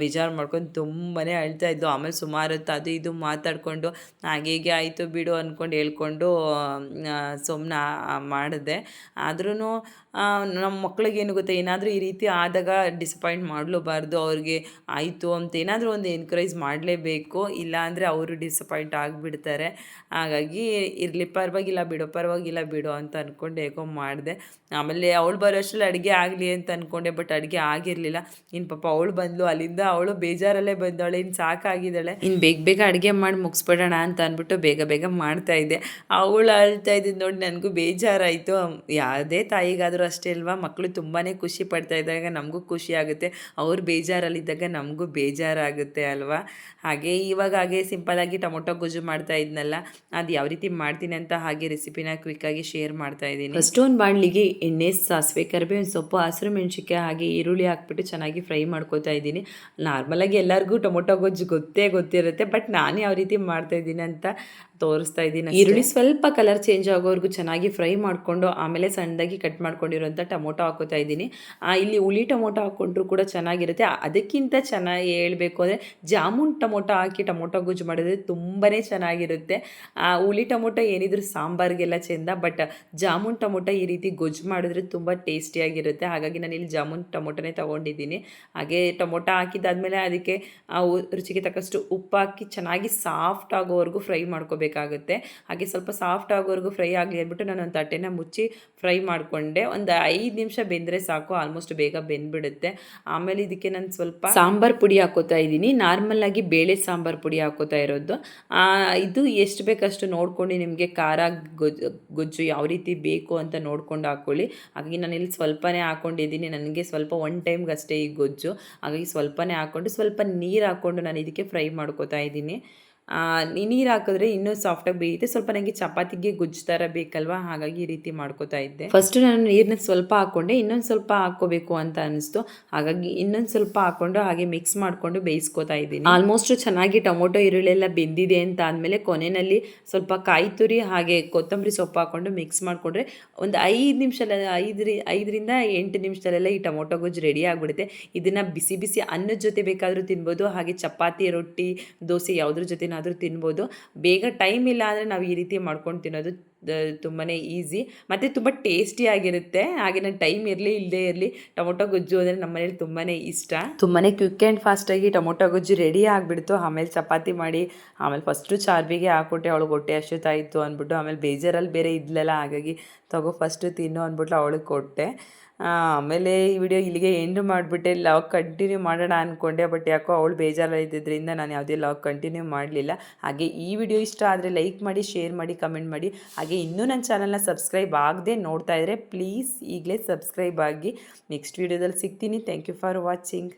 ಬೇಜಾರು ಮಾಡ್ಕೊಂಡು ತುಂಬಾ ಅಳ್ತಾ ಇದ್ದು, ಆಮೇಲೆ ಸುಮಾರು ಹೊತ್ತು ಅದು ಇದು ಮಾತಾಡಿಕೊಂಡು, ಹಾಗೆ ಹೀಗೆ ಆಯಿತು ಬಿಡು ಅಂದ್ಕೊಂಡು ಹೇಳ್ಕೊಂಡು ಸುಮ್ಮನೆ ಮಾಡಿದೆ. ಆದ್ರೂ ನಮ್ಮ ಮಕ್ಳಿಗೇನು ಗೊತ್ತಾ? ಏನಾದರೂ ಈ ರೀತಿ ಆದಾಗ ಡಿಸಪಾಯಿಂಟ್ ಮಾಡಲೂಬಾರ್ದು. ಅವ್ರಿಗೆ ಆಯಿತು ಅಂತ ಏನಾದರೂ ಒಂದು ಎನ್ಕರೇಜ್ ಮಾಡಲೇಬೇಕು. ಇಲ್ಲಾಂದರೆ ಅವರು ಡಿಸಪಾಯಿಂಟ್ ಆಗಿಬಿಡ್ತಾರೆ. ಹಾಗಾಗಿ ಇರಲಿ, ಪರವಾಗಿಲ್ಲ ಬಿಡೋ ಪರವಾಗಿಲ್ಲ ಬಿಡೋ ಅಂತ ಅಂದ್ಕೊಂಡು ಹೇಗೋ ಮಾಡಿದೆ. ಆಮೇಲೆ ಅವಳು ಬರೋಷ್ಟರಲ್ಲಿ ಅಡುಗೆ ಆಗಲಿ ಅಂತ ಅಂದ್ಕೊಂಡೆ ಬಟ್ ಅಡುಗೆ ಆಗಿರಲಿಲ್ಲ. ಇನ್ನು ಪಾಪ ಅವಳು ಬಂದಳು ಅಲ್ಲಿಂದ ಅವಳು ಬೇಜಾರಲ್ಲೇ ಬಂದವಳೆ ಇನ್ನು ಸಾಕಾಗಿದ್ದಾಳೆ. ಇನ್ನು ಬೇಗ ಬೇಗ ಅಡುಗೆ ಮಾಡಿ ಮುಗಿಸ್ಬಿಡೋಣ ಅಂತ ಅಂದ್ಬಿಟ್ಟು ಬೇಗ ಬೇಗ ಮಾಡ್ತಾಯಿದ್ದೆ ಅವಳು ಅಳ್ತಾ ಇದ್ದಿದ್ದು ನೋಡಿ ನನಗೂ ಬೇಜಾರಾಯಿತು. ಯಾವುದೇ ತಾಯಿಗಾದರೂ ಅಷ್ಟೇ ಅಲ್ವಾ? ಮಕ್ಕಳು ತುಂಬಾ ಖುಷಿ ಪಡ್ತಾ ಇದ್ದಾಗ ನಮಗೂ ಖುಷಿ ಆಗುತ್ತೆ. ಅವ್ರು ಬೇಜಾರಲ್ಲಿದ್ದಾಗ ನಮಗೂ ಬೇಜಾರಾಗುತ್ತೆ ಅಲ್ವಾ? ಹಾಗೆ ಇವಾಗ ಹಾಗೆ ಸಿಂಪಲಾಗಿ ಟೊಮೊಟೊ ಗೊಜ್ಜು ಮಾಡ್ತಾ ಇದ್ನಲ್ಲ, ಅದು ಯಾವ ರೀತಿ ಮಾಡ್ತೀನಿ ಅಂತ ಹಾಗೆ ರೆಸಿಪಿನ ಕ್ವಿಕ್ಕಾಗಿ ಶೇರ್ ಮಾಡ್ತಾ ಇದ್ದೀನಿ. ಫಸ್ಟ್ ಬಾಣಲಿಗೆ ಎಣ್ಣೆ, ಸಾಸಿವೆ ಕರಿಬೇವು ಸೊಪ್ಪು, ಹಸಿರು ಮೆಣಸಿನ್ಕಾಯಿ ಹಾಗೆ ಈರುಳ್ಳಿ ಹಾಕ್ಬಿಟ್ಟು ಚೆನ್ನಾಗಿ ಫ್ರೈ ಮಾಡ್ಕೋತಾ ಇದ್ದೀನಿ. ನಾರ್ಮಲಾಗಿ ಎಲ್ಲರಿಗೂ ಟೊಮೊಟೊ ಗೊಜ್ಜು ಗೊತ್ತೇ ಗೊತ್ತಿರುತ್ತೆ, ಬಟ್ ನಾನು ಯಾವ ರೀತಿ ಮಾಡ್ತಾ ಇದ್ದೀನಿ ಅಂತ ತೋರಿಸ್ತಾ ಇದ್ದೀನಿ ಈರುಳ್ಳಿ ಸ್ವಲ್ಪ ಕಲರ್ ಚೇಂಜ್ ಆಗೋವರೆಗೂ ಚೆನ್ನಾಗಿ ಫ್ರೈ ಮಾಡಿಕೊಂಡು ಆಮೇಲೆ ಸಣ್ಣದಾಗಿ ಕಟ್ ಮಾಡ್ಕೊಂಡಿರೋಂಥ ಟೊಮೊಟೊ ಹಾಕೋತಾ ಇದ್ದೀನಿ. ಇಲ್ಲಿ ಹುಳಿ ಟೊಮೊಟೊ ಹಾಕ್ಕೊಂಡ್ರು ಕೂಡ ಚೆನ್ನಾಗಿರುತ್ತೆ. ಅದಕ್ಕಿಂತ ಚೆನ್ನಾಗಿ ಹೇಳಬೇಕು ಅಂದರೆ ಜಾಮೂನ್ ಟೊಮೊಟೊ ಹಾಕಿ ಟೊಮೊಟೊ ಗೊಜ್ಜು ಮಾಡಿದ್ರೆ ತುಂಬಾ ಚೆನ್ನಾಗಿರುತ್ತೆ. ಆ, ಹುಳಿ ಟೊಮೊಟೊ ಏನಿದ್ರು ಸಾಂಬಾರಿಗೆಲ್ಲ ಚೆಂದ ಬಟ್ ಜಾಮೂನ್ ಟೊಮೊಟೊ ಈ ರೀತಿ ಗೊಜ್ಜು ಮಾಡಿದ್ರೆ ತುಂಬ ಟೇಸ್ಟಿಯಾಗಿರುತ್ತೆ ಹಾಗಾಗಿ ನಾನು ಇಲ್ಲಿ ಜಾಮೂನ್ ಟೊಮೊಟೊನೇ ತೊಗೊಂಡಿದ್ದೀನಿ. ಹಾಗೆ ಟೊಮೊಟೊ ಹಾಕಿದ್ದಾದಮೇಲೆ ಅದಕ್ಕೆ ರುಚಿಗೆ ತಕ್ಕಷ್ಟು ಉಪ್ಪು ಹಾಕಿ ಚೆನ್ನಾಗಿ ಸಾಫ್ಟ್ ಆಗೋವರೆಗೂ ಫ್ರೈ ಮಾಡ್ಕೋಬೇಕಾಗುತ್ತೆ ಹಾಗೆ ಸ್ವಲ್ಪ ಸಾಫ್ಟ್ ಆಗೋವರೆಗೂ ಫ್ರೈ ಆಗಲಿ ಅಂದ್ಬಿಟ್ಟು ನಾನು ಒಂದು ತಟ್ಟೆನ ಮುಚ್ಚಿ ಫ್ರೈ ಮಾಡಿಕೊಂಡೆ. ಒಂದು ಐದು ನಿಮಿಷ ಬೆಂದರೆ ಸಾಕು ಆಲ್ಮೋಸ್ಟ್ ಬೇಗ ಬೆಂದ್ಬಿಡುತ್ತೆ. ಆಮೇಲೆ ಇದಕ್ಕೆ ನಾನು ಸ್ವಲ್ಪ ಸಾಂಬಾರ್ ಪುಡಿ ಹಾಕೋತಾ ಇದ್ದೀನಿ. ನಾರ್ಮಲ್ ಆಗಿ ಬೇಳೆ ಸಾಂಬಾರ್ ಪುಡಿ ಹಾಕೋತಾ ಇರೋದು. ಇದು ಎಷ್ಟು ಬೇಕಷ್ಟು ನೋಡ್ಕೊಂಡು ನಿಮಗೆ ಖಾರ ಗೊಜ್ಜು ಗೊಜ್ಜು ಯಾವ ರೀತಿ ಬೇಕು ಅಂತ ನೋಡ್ಕೊಂಡು ಹಾಕ್ಕೊಳ್ಳಿ ಹಾಗಾಗಿ ನಾನು ಇಲ್ಲಿ ಸ್ವಲ್ಪನೇ ಹಾಕೊಂಡಿದ್ದೀನಿ. ನನಗೆ ಸ್ವಲ್ಪ ಒನ್ ಟೈಮ್ಗೆ ಅಷ್ಟೇ ಈ ಗೊಜ್ಜು. ಹಾಗಾಗಿ ಸ್ವಲ್ಪನೇ ಹಾಕ್ಕೊಂಡು ಸ್ವಲ್ಪ ನೀರು ಹಾಕ್ಕೊಂಡು ನಾನು ಇದಕ್ಕೆ ಫ್ರೈ ಮಾಡ್ಕೋತಾ ಇದ್ದೀನಿ. ನೀರು ಹಾಕಿದ್ರೆ ಇನ್ನೂ ಸಾಫ್ಟಾಗಿ ಬೇಯುತ್ತೆ. ಸ್ವಲ್ಪ ನನಗೆ ಚಪಾತಿಗೆ ಗೊಜ್ಜು ಥರ ಬೇಕಲ್ವಾ? ಹಾಗಾಗಿ ಈ ರೀತಿ ಮಾಡ್ಕೋತಾ ಇದ್ದೆ. ಫಸ್ಟ್ ನಾನು ನೀರನ್ನ ಸ್ವಲ್ಪ ಹಾಕ್ಕೊಂಡೆ ಇನ್ನೊಂದು ಸ್ವಲ್ಪ ಹಾಕ್ಕೋಬೇಕು ಅಂತ ಅನಿಸ್ತು. ಹಾಗಾಗಿ ಇನ್ನೊಂದು ಸ್ವಲ್ಪ ಹಾಕ್ಕೊಂಡು ಹಾಗೆ ಮಿಕ್ಸ್ ಮಾಡಿಕೊಂಡು ಬೇಯಿಸ್ಕೊತಾ ಇದ್ದೀನಿ. ಆಲ್ಮೋಸ್ಟ್ ಚೆನ್ನಾಗಿ ಟೊಮೊಟೊ, ಈರುಳ್ಳಿ ಎಲ್ಲ ಬೆಂದಿದೆ ಅಂತ ಆದಮೇಲೆ ಕೊನೆಯಲ್ಲಿ ಸ್ವಲ್ಪ ಕಾಯಿ ತುರಿ ಹಾಗೆ ಕೊತ್ತಂಬರಿ ಸೊಪ್ಪು ಹಾಕ್ಕೊಂಡು ಮಿಕ್ಸ್ ಮಾಡಿಕೊಂಡ್ರೆ ಒಂದು ಐದು ನಿಮಿಷ ಐದರಿ, ಐದರಿಂದ ಎಂಟು ನಿಮಿಷದಲ್ಲೆಲ್ಲ ಈ ಟೊಮೊಟೊ ಗೊಜ್ಜು ರೆಡಿ ಆಗಿಬಿಡುತ್ತೆ. ಇದನ್ನು ಬಿಸಿ ಬಿಸಿ ಅನ್ನದ ಜೊತೆ ಬೇಕಾದರೂ ತಿನ್ಬೋದು. ಹಾಗೆ ಚಪಾತಿ, ರೊಟ್ಟಿ, ದೋಸೆ ಯಾವುದ್ರ ಜೊತೆನಾದರೂ ತಿನ್ಬೋದು. ಬೇಗ ಟೈಮ್ ಇಲ್ಲ ಅಂದರೆ ನಾವು ಈ ರೀತಿ ಮಾಡ್ಕೊಂಡು ತಿನ್ನೋದು ತುಂಬಾ ಈಸಿ ಮತ್ತು ತುಂಬ ಟೇಸ್ಟಿಯಾಗಿರುತ್ತೆ ಹಾಗೆ ನಾನು ಟೈಮ್ ಇರಲಿ ಇಲ್ಲದೇ ಇರಲಿ, ಟೊಮೊಟೊ ಗೊಜ್ಜು ಅಂದರೆ ನಮ್ಮ ಮನೇಲಿ ತುಂಬಾ ಇಷ್ಟ. ತುಂಬಾ ಕ್ವಿಕ್ ಆ್ಯಂಡ್ ಫಾಸ್ಟಾಗಿ ಟೊಮೊಟೊ ಗೊಜ್ಜು ರೆಡಿ ಆಗಿಬಿಡ್ತು. ಆಮೇಲೆ ಚಪಾತಿ ಮಾಡಿ, ಆಮೇಲೆ ಫಸ್ಟು ಚಾರ್ಬಿಗೆ ಹಾಕ್ಕೊಟ್ಟೆ. ಅವಳಿಗೆ ಹೊಟ್ಟೆ ಅಷ್ಟೊತ್ತಾಯಿತು ಅಂದ್ಬಿಟ್ಟು, ಆಮೇಲೆ ಬೇಜಾರಲ್ಲಿ ಬೇರೆ ಇದ್ಲಲ್ಲ, ಹಾಗಾಗಿ ತಗೋ ಫಸ್ಟು ತಿನ್ನು ಅಂದ್ಬಿಟ್ಟು ಅವಳಿಗೆ ಕೊಟ್ಟೆ. ಆಮೇಲೆ ಈ ವಿಡಿಯೋ ಇಲ್ಲಿಗೆ ಎಂಡ್ ಮಾಡಿಬಿಟ್ಟೆ. ಲಾಗ್ ಕಂಟಿನ್ಯೂ ಮಾಡೋಣ ಅಂದ್ಕೊಂಡೆ ಬಟ್ ಯಾಕೋ ಅವಳು ಬೇಜಾರಾಗಿದ್ದರಿಂದ ನಾನು ಯಾವುದೇ ಲಾಗ್ ಕಂಟಿನ್ಯೂ ಮಾಡಲಿಲ್ಲ. ಹಾಗೆ ಈ ವಿಡಿಯೋ ಇಷ್ಟ ಆದರೆ ಲೈಕ್ ಮಾಡಿ ಶೇರ್ ಮಾಡಿ ಕಮೆಂಟ್ ಮಾಡಿ. ಹಾಗೆ ಇನ್ನೂ ನನ್ನ ಚಾನಲ್ನ ಸಬ್ಸ್ಕ್ರೈಬ್ ಆಗದೆ ನೋಡ್ತಾ ಇದ್ದರೆ ಪ್ಲೀಸ್ ಈಗಲೇ ಸಬ್ಸ್ಕ್ರೈಬ್ ಆಗಿ. ನೆಕ್ಸ್ಟ್ ವಿಡಿಯೋದಲ್ಲಿ ಸಿಗ್ತೀನಿ. Thank you for watching